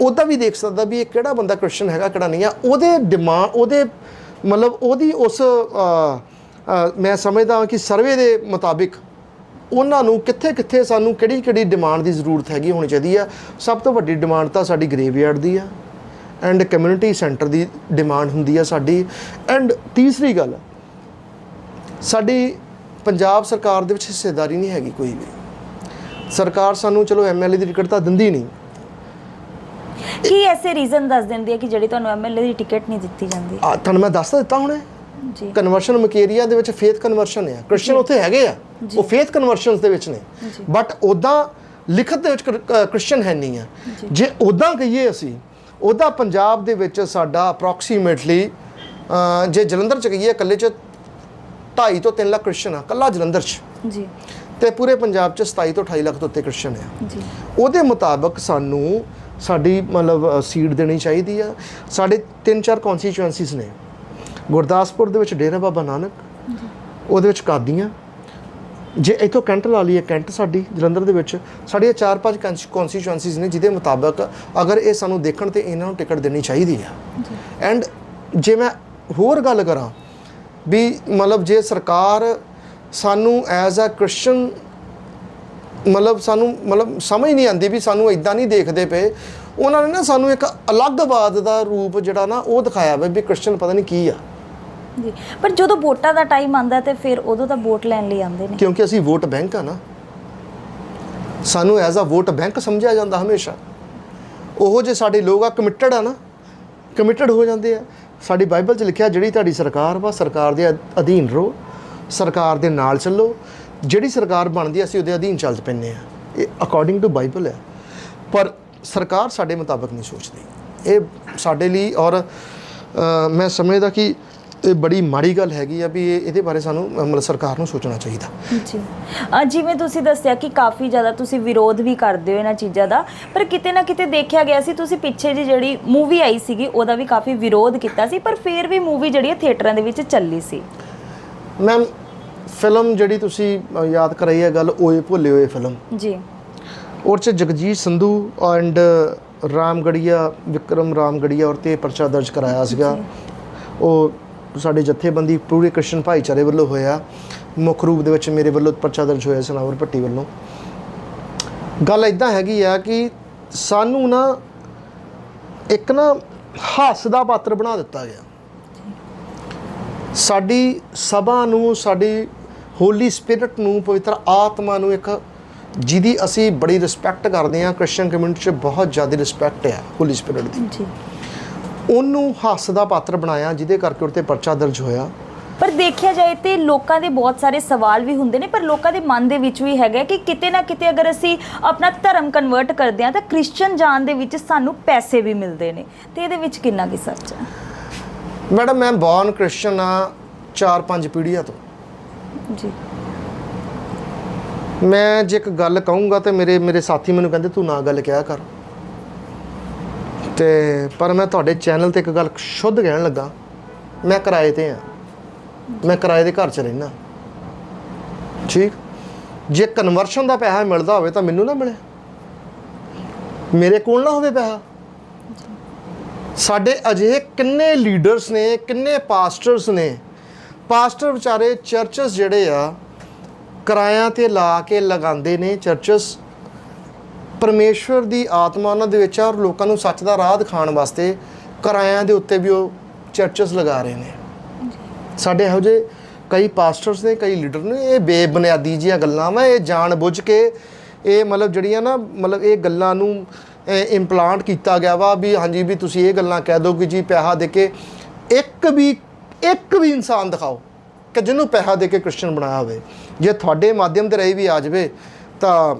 ਉਹਦਾ ਵੀ ਦੇਖ ਸਕਦਾ ਵੀ ਇਹ ਕਿਹੜਾ ਬੰਦਾ ਕ੍ਰਿਸਚਨ ਹੈਗਾ ਕਿਹੜਾ ਨਹੀਂ ਆ। ਉਹਦੇ ਡਿਮਾਂਡ ਉਹਦੇ ਮਤਲਬ ਉਹਦੀ ਉਸ ਮੈਂ ਸਮਝਦਾ ਹਾਂ ਕਿ ਸਰਵੇ ਦੇ ਮੁਤਾਬਿਕ ਉਹਨਾਂ ਨੂੰ ਕਿੱਥੇ ਕਿੱਥੇ ਸਾਨੂੰ ਕਿਹੜੀ ਕਿਹੜੀ ਡਿਮਾਂਡ ਦੀ ਜ਼ਰੂਰਤ ਹੈਗੀ ਹੋਣੀ ਚਾਹੀਦੀ ਆ? ਸਭ ਤੋਂ ਵੱਡੀ ਡਿਮਾਂਡ ਤਾਂ ਸਾਡੀ ਗ੍ਰੇਵਯਾਰਡ ਦੀ ਆ। ਐਂਡ ਕਮਿਊਨਿਟੀ ਸੈਂਟਰ ਦੀ ਡਿਮਾਂਡ ਹੁੰਦੀ ਆ ਸਾਡੀ। ਐਂਡ ਤੀਸਰੀ ਗੱਲ ਸਾਡੀ ਪੰਜਾਬ ਸਰਕਾਰ ਦੇ ਵਿੱਚ ਹਿੱਸੇਦਾਰੀ ਨਹੀਂ ਹੈਗੀ ਕੋਈ ਵੀ। ਸਰਕਾਰ ਸਾਨੂੰ ਚਲੋ ਐਮਐਲਏ ਦੀ ਟਿਕਟ ਤਾਂ ਦਿੰਦੀ ਨਹੀਂ। ਕੀ ਐਸੇ ਰੀਜ਼ਨ ਦੱਸ ਦਿੰਦੀ ਹੈ ਕਿ ਜਿਹੜੀ ਤੁਹਾਨੂੰ ਐਮਐਲਏ ਦੀ ਟਿਕਟ ਨਹੀਂ ਦਿੱਤੀ ਜਾਂਦੀ? ਆ ਤੁਹਾਨੂੰ ਮੈਂ ਦੱਸ ਦਿੱਤਾ ਹੁਣੇ। ਜੀ। ਕਨਵਰਸ਼ਨ ਮਕੇਰੀਆ ਦੇ ਵਿੱਚ ਫੇਥ ਕਨਵਰਸ਼ਨ ਆ। ਕ੍ਰਿਸਚੀਅਨ ਉੱਥੇ ਹੈਗੇ ਆ। ਉਹ ਫੇਥ ਕਨਵਰਸ਼ਨਸ ਦੇ ਵਿੱਚ ਨੇ। ਬਟ ਉਦਾਂ ਲਿਖਤ ਦੇ ਵਿੱਚ ਕ੍ਰਿਸਚੀਅਨ ਹੈ ਨਹੀਂ ਆ। ਜੇ। ਉਦਾਂ ਕਹੀਏ ਅਸੀਂ ਉਦਾਂ ਪੰਜਾਬ ਦੇ ਵਿੱਚ ਸਾਡਾ ਅਪਰੋਕਸੀਮੇਟਲੀ ਜੇ ਜਲੰਧਰ ਚ ਕਹੀਏ ਇਕੱਲੇ ਚ 2.5 ਤੋਂ 3 ਲੱਖ ਕ੍ਰਿਸਚੀਅਨ ਆ ਕੱਲਾ ਜਲੰਧਰ ਚ। ਜੀ। ਤੇ ਪੂਰੇ ਪੰਜਾਬ ਚ 27 ਤੋਂ 28 ਲੱਖ ਤੋਂ ਉੱਤੇ ਕ੍ਰਿਸਚੀਅਨ ਆ। ਜੀ। ਉਹਦੇ ਮੁਤਾਬਕ ਸਾਨੂੰ ਸਾਡੀ ਮਤਲਬ ਸੀਟ ਦੇਣੀ ਚਾਹੀਦੀ ਆ। ਸਾਡੇ ਤਿੰਨ ਚਾਰ ਕਨਸਟੀਚੁਐਂਸੀਜ਼ ਨੇ। ਗੁਰਦਾਸਪੁਰ ਦੇ ਵਿੱਚ ਡੇਰਾ ਬਾਬਾ ਨਾਨਕ ਉਹਦੇ ਵਿੱਚ ਕਾਦੀਆਂ। ਜੇ ਇੱਥੋਂ ਕੈਂਟ ਲਾ ਲਈਏ ਕੈਂਟ ਸਾਡੀ ਜਲੰਧਰ ਦੇ ਵਿੱਚ ਸਾਡੀਆਂ ਚਾਰ ਪੰਜ ਕਨਸਟੀਚੁਐਂਸੀਜ਼ ਨੇ ਜਿਹਦੇ ਮੁਤਾਬਕ ਅਗਰ ਇਹ ਸਾਨੂੰ ਦੇਖਣ ਤੇ ਇਹਨਾਂ ਨੂੰ ਟਿਕਟ ਦੇਣੀ ਚਾਹੀਦੀ ਆ। ਐਂਡ ਜੇ ਮੈਂ ਹੋਰ ਗੱਲ ਕਰਾਂ ਵੀ ਮਤਲਬ ਜੇ ਸਰਕਾਰ ਸਾਨੂੰ ਐਜ਼ ਅ ਕ੍ਰਿਸਚੀਅਨ ਮਤਲਬ ਸਾਨੂੰ ਮਤਲਬ ਸਮਝ ਨਹੀਂ ਆਉਂਦੀ ਵੀ ਸਾਨੂੰ ਇਦਾਂ ਨਹੀਂ ਦੇਖਦੇ ਪਏ ਉਹਨਾਂ ਨੇ ਨਾ ਸਾਨੂੰ ਇੱਕ ਅਲੱਗਵਾਦ ਦਾ ਰੂਪ ਜਿਹੜਾ ਨਾ ਉਹ ਦਿਖਾਇਆ ਵਾ ਵੀ ਕ੍ਰਿਸਚੀਅਨ ਪਤਾ ਨਹੀਂ ਕੀ ਆ। ਜੀ। ਪਰ ਜਦੋਂ ਵੋਟਾਂ ਦਾ ਟਾਈਮ ਆਉਂਦਾ ਤੇ ਫਿਰ ਉਦੋਂ ਤਾਂ ਵੋਟ ਲੈਣ ਲਈ ਆਉਂਦੇ ਨੇ। ਕਿਉਂਕਿ ਅਸੀਂ ਵੋਟ ਬੈਂਕ ਆ ਨਾ। ਸਾਨੂੰ ਐਜ਼ ਅ ਵੋਟ ਬੈਂਕ ਸਮਝਿਆ ਜਾਂਦਾ ਹਮੇਸ਼ਾ। ਉਹ ਜੇ ਸਾਡੇ ਲੋਕ ਆ ਕਮਿਟਡ ਆ ਨਾ। ਕਮਿਟਡ ਹੋ ਜਾਂਦੇ ਆ। ਸਾਡੀ ਬਾਈਬਲ 'ਚ ਲਿਖਿਆ, ਜਿਹੜੀ ਤੁਹਾਡੀ ਸਰਕਾਰ ਵਾ, ਸਰਕਾਰ ਦੇ ਅਧੀਨ ਰਹੋ। ਸਰਕਾਰ ਦੇ ਨਾਲ ਚੱਲੋ। ਜਿਹੜੀ ਸਰਕਾਰ ਬਣਦੀ ਅਸੀਂ ਉਹਦੇ ਅਧੀਨ ਚੱਲ ਪੈਂਦੇ ਆ। ਇਹ ਅਕੋਰਡਿੰਗ ਟੂ ਬਾਈਬਲ ਹੈ ਪਰ ਸਰਕਾਰ ਸਾਡੇ ਮੁਤਾਬਕ ਨਹੀਂ ਸੋਚਦੀ। ਇਹ ਸਾਡੇ ਲਈ ਔਰ ਮੈਂ ਸਮਝਦਾ ਕਿ ਇਹ ਬੜੀ ਮਾੜੀ ਗੱਲ ਹੈਗੀ ਆ ਵੀ ਇਹ ਇਹਦੇ ਬਾਰੇ ਸਾਨੂੰ ਮਤਲਬ ਸਰਕਾਰ ਨੂੰ ਸੋਚਣਾ ਚਾਹੀਦਾ। ਜੀ। ਅ, ਜਿਵੇਂ ਤੁਸੀਂ ਦੱਸਿਆ ਕਿ ਕਾਫੀ ਜ਼ਿਆਦਾ ਤੁਸੀਂ ਵਿਰੋਧ ਵੀ ਕਰਦੇ ਹੋ ਇਹਨਾਂ ਚੀਜ਼ਾਂ ਦਾ ਪਰ ਕਿਤੇ ਨਾ ਕਿਤੇ ਦੇਖਿਆ ਗਿਆ ਸੀ ਤੁਸੀਂ ਪਿੱਛੇ ਜੀ ਜਿਹੜੀ ਮੂਵੀ ਆਈ ਸੀਗੀ ਉਹਦਾ ਵੀ ਕਾਫੀ ਵਿਰੋਧ ਕੀਤਾ ਸੀ ਪਰ ਫਿਰ ਵੀ ਮੂਵੀ ਜਿਹੜੀ ਹੈ ਥੀਏਟਰਾਂ ਦੇ ਵਿੱਚ ਚੱਲੀ ਸੀ। ਮੈਮ ਫਿਲਮ ਜਿਹੜੀ ਤੁਸੀਂ ਅ, ਯਾਦ ਕਰਾਈ ਹੈ ਗੱਲ ਓਏ ਭੁੱਲੇ ਹੋਏ ਫਿਲਮ ਜੀ। ਔਰ ਚ ਜਗਜੀਤ ਸੰਧੂ ਐਂਡ ਰਾਮਗੜੀਆ ਵਿਕਰਮ ਰਾਮਗੜੀਆ ਔਰ ਤੇ ਪਰਚਾ ਦਰਜ ਕਰਾਇਆ ਸੀਗਾ। ਉਹ ਸਾਡੇ ਜਥੇਬੰਦੀ ਪੂਰੇ ਕ੍ਰਿਸ਼ਨ ਭਾਈਚਾਰੇ ਵੱਲੋਂ ਹੋਇਆ। ਮੁੱਖ ਰੂਪ ਦੇ ਵਿੱਚ ਮੇਰੇ ਵੱਲੋਂ ਪਰਚਾ ਦਰਜ ਹੋਇਆ ਸਨਾਵਰ ਭੱਟੀ ਵੱਲੋਂ। ਗੱਲ ਇਦਾਂ ਹੈਗੀ ਆ ਕਿ ਸਾਨੂੰ ਨਾ ਇੱਕ ਨਾ ਹਾਸ ਦਾ ਪਾਤਰ ਬਣਾ ਦਿੱਤਾ ਗਿਆ। ਸਾਡੀ ਸਭਾ ਨੂੰ, ਸਾਡੀ ਹੋਲੀ ਸਪਿਰਿਟ ਨੂੰ, ਪਵਿੱਤਰ ਆਤਮਾ ਨੂੰ ਇੱਕ ਜਿਹਦੀ ਅਸੀਂ ਬੜੀ ਰਿਸਪੈਕਟ ਕਰਦੇ ਹਾਂ। ਕ੍ਰਿਸਚੀਅਨ ਕਮਿਊਨਿਟੀ 'ਚ ਬਹੁਤ ਜ਼ਿਆਦਾ ਰਿਸਪੈਕਟ ਹੈ ਹੋਲੀ ਸਪਿਰਿਟ ਦੀ। ਜੀ। ਉਹਨੂੰ ਹਾਸ ਦਾ ਪਾਤਰ ਬਣਾਇਆ ਜਿਹਦੇ ਕਰਕੇ ਉਹਤੇ ਪਰਚਾ ਦਰਜ ਹੋਇਆ। ਪਰ ਦੇਖਿਆ ਜਾਏ ਤੇ ਲੋਕਾਂ ਦੇ ਬਹੁਤ ਸਾਰੇ ਸਵਾਲ ਵੀ ਹੁੰਦੇ ਨੇ ਪਰ ਲੋਕਾਂ ਦੇ ਮਨ ਦੇ ਵਿੱਚ ਵੀ ਹੈਗਾ ਕਿ ਕਿਤੇ ਨਾ ਕਿਤੇ ਅਗਰ ਅਸੀਂ ਆਪਣਾ ਧਰਮ ਕਨਵਰਟ ਕਰਦੇ ਹਾਂ ਤਾਂ ਕ੍ਰਿਸਚੀਅਨ ਜਾਣ ਦੇ ਵਿੱਚ ਸਾਨੂੰ ਪੈਸੇ ਵੀ ਮਿਲਦੇ ਨੇ। ਤੇ ਇਹਦੇ ਵਿੱਚ ਕਿੰਨਾ ਕੀ ਸੱਚ ਹੈ? ਮੈਡਮ ਮੈਂ ਬੌਰਨ ਕ੍ਰਿਸਚੀਅਨ ਆ ਚਾਰ ਪੰਜ ਪੀੜ੍ਹੀਆਂ ਤੋਂ। ਜੀ। ਮੈਂ ਜੇ ਇੱਕ ਗੱਲ ਕਹੂੰਗਾ ਤੇ ਮੇਰੇ ਮੇਰੇ ਸਾਥੀ ਮੈਨੂੰ ਕਹਿੰਦੇ ਤੂੰ ਨਾ ਗੱਲ ਕਿਹਾ ਕਰ। ਤੇ ਪਰ ਮੈਂ ਤੁਹਾਡੇ ਚੈਨਲ ਤੇ ਇੱਕ ਗੱਲ ਸ਼ੁੱਧ ਕਹਿਣ ਲੱਗਾ, ਮੈਂ ਕਿਰਾਏ ਤੇ ਆ। ਮੈਂ ਕਿਰਾਏ ਦੇ ਘਰ 'ਚ ਰਹਿਣਾ ਠੀਕ? ਜੇ ਕਨਵਰਸ਼ਨ ਦਾ ਪੈਸਾ ਮਿਲਦਾ ਹੋਵੇ ਤਾਂ ਮੈਨੂੰ ਨਾ ਮਿਲੇ। ਮੇਰੇ ਕੋਲ ਨਾ ਹੋਵੇ ਪੈਸਾ। ਸਾਡੇ ਅਜਿਹੇ ਕਿੰਨੇ ਲੀਡਰਸ ਨੇ, ਕਿੰਨੇ ਪਾਸਟਰਸ ਨੇ। ਪਾਸਟਰ ਵਿਚਾਰੇ ਚਰਚਸ ਜਿਹੜੇ ਆ, ਕਿਰਾਇਆਂ ਤੇ ਲਾ ਕੇ ਲਗਾਉਂਦੇ ਨੇ ਚਰਚਸ ਪਰਮੇਸ਼ਵਰ ਦੀ ਆਤਮਾ ਉਹਨਾਂ ਦੇ ਵਿੱਚ ਆ ਔਰ ਲੋਕਾਂ ਨੂੰ ਸੱਚ ਦਾ ਰਾਹ ਦਿਖਾਉਣ ਵਾਸਤੇ ਕਿਰਾਇਆਂ ਦੇ ਉੱਤੇ ਵੀ ਉਹ ਚਰਚਸ ਲਗਾ ਰਹੇ ਨੇ। ਸਾਡੇ ਇਹੋ ਜਿਹੇ ਕਈ ਪਾਸਟਰਸ ਨੇ ਕਈ ਲੀਡਰ ਨੇ ਇਹ ਬੇਬੁਨਿਆਦੀ ਜੀਆਂ ਗੱਲਾਂ ਵਾ ਇਹ ਜਾਣ ਬੁੱਝ ਕੇ ਇਹ ਮਤਲਬ ਜਿਹੜੀਆਂ ਨਾ ਮਤਲਬ ਇਹ ਗੱਲਾਂ ਨੂੰ ਇੰਪਲਾਂਟ ਕੀਤਾ ਗਿਆ ਵਾ ਵੀ ਹਾਂਜੀ ਵੀ ਤੁਸੀਂ ਇਹ ਗੱਲਾਂ ਕਹਿ ਦਿਓ ਕਿ ਜੀ ਪੈਸਾ ਦੇ ਕੇ ਇੱਕ ਵੀ ਇੱਕ ਵੀ ਇਨਸਾਨ ਦਿਖਾਓ ਕਿ ਜਿਹਨੂੰ ਪੈਸਾ ਦੇ ਕੇ ਕ੍ਰਿਸਚੀਅਨ ਬਣਾਇਆ ਹੋਵੇ। ਜੇ ਤੁਹਾਡੇ ਮਾਧਿਅਮ ਤੇ ਰਹੀ ਵੀ ਆ ਜਾਵੇ ਤਾਂ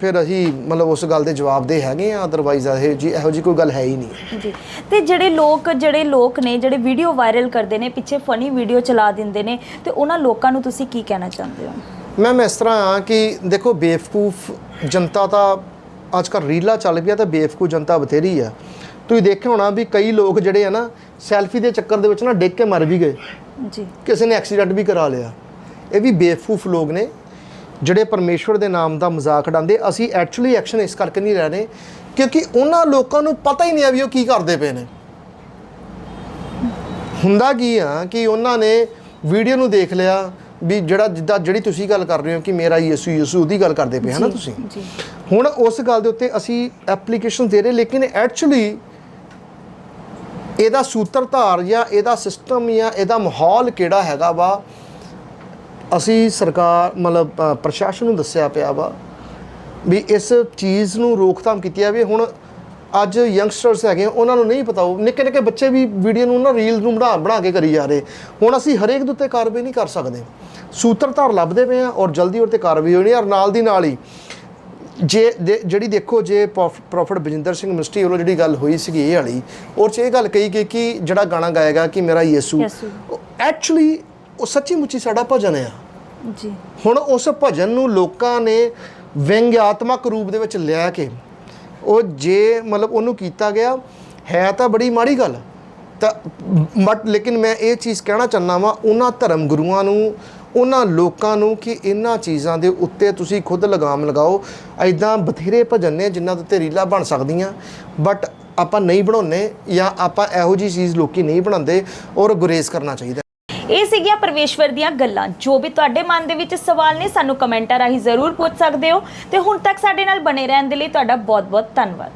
ਫਿਰ ਅਸੀਂ ਮਤਲਬ ਉਸ ਗੱਲ ਦੇ ਜਵਾਬ ਦੇ ਹੈਗੇ ਆ ਅਦਰਵਾਈਜ਼ ਇਹ ਜੀ ਇਹੋ ਜੀ ਕੋਈ ਗੱਲ ਹੈ ਹੀ ਨਹੀਂ। ਜੀ। ਤੇ ਜਿਹੜੇ ਲੋਕ ਜਿਹੜੇ ਲੋਕ ਨੇ ਜਿਹੜੇ ਵੀਡੀਓ ਵਾਇਰਲ ਕਰਦੇ ਨੇ ਪਿੱਛੇ ਫਨੀ ਵੀਡੀਓ ਚਲਾ ਦਿੰਦੇ ਨੇ ਤੇ ਉਹਨਾਂ ਲੋਕਾਂ ਨੂੰ ਤੁਸੀਂ ਕੀ ਕਹਿਣਾ ਚਾਹੁੰਦੇ ਹੋ? ਮੈਮ ਇਸ ਤਰ੍ਹਾਂ ਆ ਕਿ ਦੇਖੋ ਬੇਵਕੂਫ ਜਨਤਾ ਤਾਂ ਅੱਜ ਕੱਲ੍ਹ ਰੀਲਾਂ ਚੱਲ ਪਿਆ ਤਾਂ ਬੇਵਕੂਫ ਜਨਤਾ ਬਥੇਰੀ ਆ। ਤੁਸੀਂ ਦੇਖਿਆ ਹੋਣਾ ਵੀ ਕਈ ਲੋਕ ਜਿਹੜੇ ਆ ਨਾ ਸੈਲਫੀ ਦੇ ਚੱਕਰ ਦੇ ਵਿੱਚ ਨਾ ਡਿੱਗ ਕੇ ਮਰ ਵੀ ਗਏ। ਜੀ। ਕਿਸੇ ਨੇ ਐਕਸੀਡੈਂਟ ਵੀ ਕਰਾ ਲਿਆ। ਇਹ ਵੀ ਬੇਵਕੂਫ ਲੋਕ ਨੇ। ਜਿਹੜੇ ਪਰਮੇਸ਼ਵਰ ਦੇ ਨਾਮ ਦਾ ਮਜ਼ਾਕ ਉਡਾਉਂਦੇ ਅਸੀਂ ਐਕਚੁਅਲੀ ਐਕਸ਼ਨ ਇਸ ਕਰਕੇ ਨਹੀਂ ਲੈ ਰਹੇ ਕਿਉਂਕਿ ਉਹਨਾਂ ਲੋਕਾਂ ਨੂੰ ਪਤਾ ਹੀ ਨਹੀਂ ਆ ਵੀ ਉਹ ਕੀ ਕਰਦੇ ਪਏ ਨੇ। ਹੁੰਦਾ ਕੀ ਆ ਕਿ ਉਹਨਾਂ ਨੇ ਵੀਡੀਓ ਨੂੰ ਦੇਖ ਲਿਆ ਵੀ ਜਿਹੜਾ ਜਿੱਦਾਂ ਜਿਹੜੀ ਤੁਸੀਂ ਗੱਲ ਕਰ ਰਹੇ ਹੋ ਕਿ ਮੇਰਾ ਯਿਸੂ ਯਿਸੂ ਉਹਦੀ ਗੱਲ ਕਰਦੇ ਪਏ ਹਨਾ ਤੁਸੀਂ? ਹੁਣ ਉਸ ਗੱਲ ਦੇ ਉੱਤੇ ਅਸੀਂ ਐਪਲੀਕੇਸ਼ਨ ਦੇ ਰਹੇ ਲੇਕਿਨ ਐਕਚੁਅਲੀ ਇਹਦਾ ਸੂਤਰਧਾਰ ਜਾਂ ਇਹਦਾ ਸਿਸਟਮ ਜਾਂ ਇਹਦਾ ਮਾਹੌਲ ਕਿਹੜਾ ਹੈਗਾ ਵਾ ਅਸੀਂ ਸਰਕਾਰ ਮਤਲਬ ਅ, ਪ੍ਰਸ਼ਾਸਨ ਨੂੰ ਦੱਸਿਆ ਪਿਆ ਵਾ ਵੀ ਇਸ ਚੀਜ਼ ਨੂੰ ਰੋਕਥਾਮ ਕੀਤੀ ਜਾਵੇ। ਹੁਣ ਅੱਜ ਯੰਗਸਟਰਸ ਹੈਗੇ ਆ, ਉਹਨਾਂ ਨੂੰ ਨਹੀਂ ਪਤਾ ਉਹ ਨਿੱਕੇ ਨਿੱਕੇ ਬੱਚੇ ਵੀ ਵੀਡੀਓ ਨੂੰ ਨਾ ਰੀਲ ਨੂੰ ਬਣਾ ਬਣਾ ਕੇ ਕਰੀ ਜਾ ਰਹੇ। ਹੁਣ ਅਸੀਂ ਹਰੇਕ ਦੇ ਉੱਤੇ ਕਾਰਵਾਈ ਨਹੀਂ ਕਰ ਸਕਦੇ। ਸੂਤਰਧਾਰ ਲੱਭਦੇ ਪਏ ਆ ਔਰ ਜਲਦੀ ਉਹਤੇ ਕਾਰਵਾਈ ਹੋਣੀ ਔਰ ਨਾਲ ਦੀ ਨਾਲ ਹੀ ਜੇ ਦੇ- ਜਿਹੜੀ ਦੇਖੋ ਜੇ prophet- prophet Bajinder Singh ministry ਵੱਲੋਂ ਜਿਹੜੀ ਗੱਲ ਹੋਈ ਸੀਗੀ ਇਹ ਵਾਲੀ ਔਰ ਚ ਇਹ ਗੱਲ ਕਹੀ ਗਈ ਕਿ ਜਿਹੜਾ ਗਾਣਾ ਗਾਏਗਾ ਕਿ ਮੇਰਾ ਯਿਸੂ। ਯਿਸੂ। ਐਕਚੁਅਲੀ ਉਹ ਸੱਚੀ ਮੁੱਚੀ ਸਾਡਾ ਭਜਨ ਆ। ਜੀ। ਹੁਣ ਉਸ ਭਜਨ ਨੂੰ ਲੋਕਾਂ ਨੇ ਵਿਅੰਗਾਤਮਕ ਰੂਪ ਦੇ ਵਿੱਚ ਲਿਆ ਕੇ ਉਹ ਜੇ ਮਤਲਬ ਉਹਨੂੰ ਕੀਤਾ ਗਿਆ ਹੈ ਤਾਂ ਬੜੀ ਮਾੜੀ ਗੱਲ। ਤਾਂ ਬਟ ਲੇਕਿਨ ਮੈਂ ਇਹ ਚੀਜ਼ ਕਹਿਣਾ ਚਾਹੁੰਦਾ ਵਾਂ ਉਹਨਾਂ ਧਰਮ ਗੁਰੂਆਂ ਨੂੰ ਉਹਨਾਂ ਲੋਕਾਂ ਨੂੰ ਕਿ ਇਹਨਾਂ ਚੀਜ਼ਾਂ ਦੇ ਉੱਤੇ ਤੁਸੀਂ ਖੁਦ ਲਗਾਮ ਲਗਾਓ। ਐਦਾਂ ਬਥੇਰੇ ਭਜਨ ਨੇ ਜਿਨ੍ਹਾਂ ਦੇ ਉੱਤੇ ਰੀਲਾਂ ਬਣ ਸਕਦੀਆਂ ਬਟ ਆਪਾਂ ਨਹੀਂ ਬਣਾਉਂਦੇ ਜਾਂ ਆਪਾਂ ਇਹੋ ਜੀ ਚੀਜ਼ ਲੋਕੀ ਨਹੀਂ ਬਣਾਉਂਦੇ ਔਰ ਗੁਰੇਜ਼ ਕਰਨਾ ਚਾਹੀਦਾ। ਇਹ ਸੀਗੀਆਂ ਪਰਮੇਸ਼ਵਰ ਦੀਆਂ ਗੱਲਾਂ। ਜੋ ਵੀ ਤੁਹਾਡੇ ਮਨ ਦੇ ਵਿੱਚ ਸਵਾਲ ਨੇ, ਸਾਨੂੰ ਕਮੈਂਟਾਂ ਰਾਹੀਂ ਜ਼ਰੂਰ ਪੁੱਛ ਸਕਦੇ ਹੋ। ਤੇ ਹੁਣ ਤੱਕ ਸਾਡੇ ਨਾਲ ਬਣੇ ਰਹਿਣ ਦੇ ਲਈ ਤੁਹਾਡਾ ਬਹੁਤ-ਬਹੁਤ ਧੰਨਵਾਦ।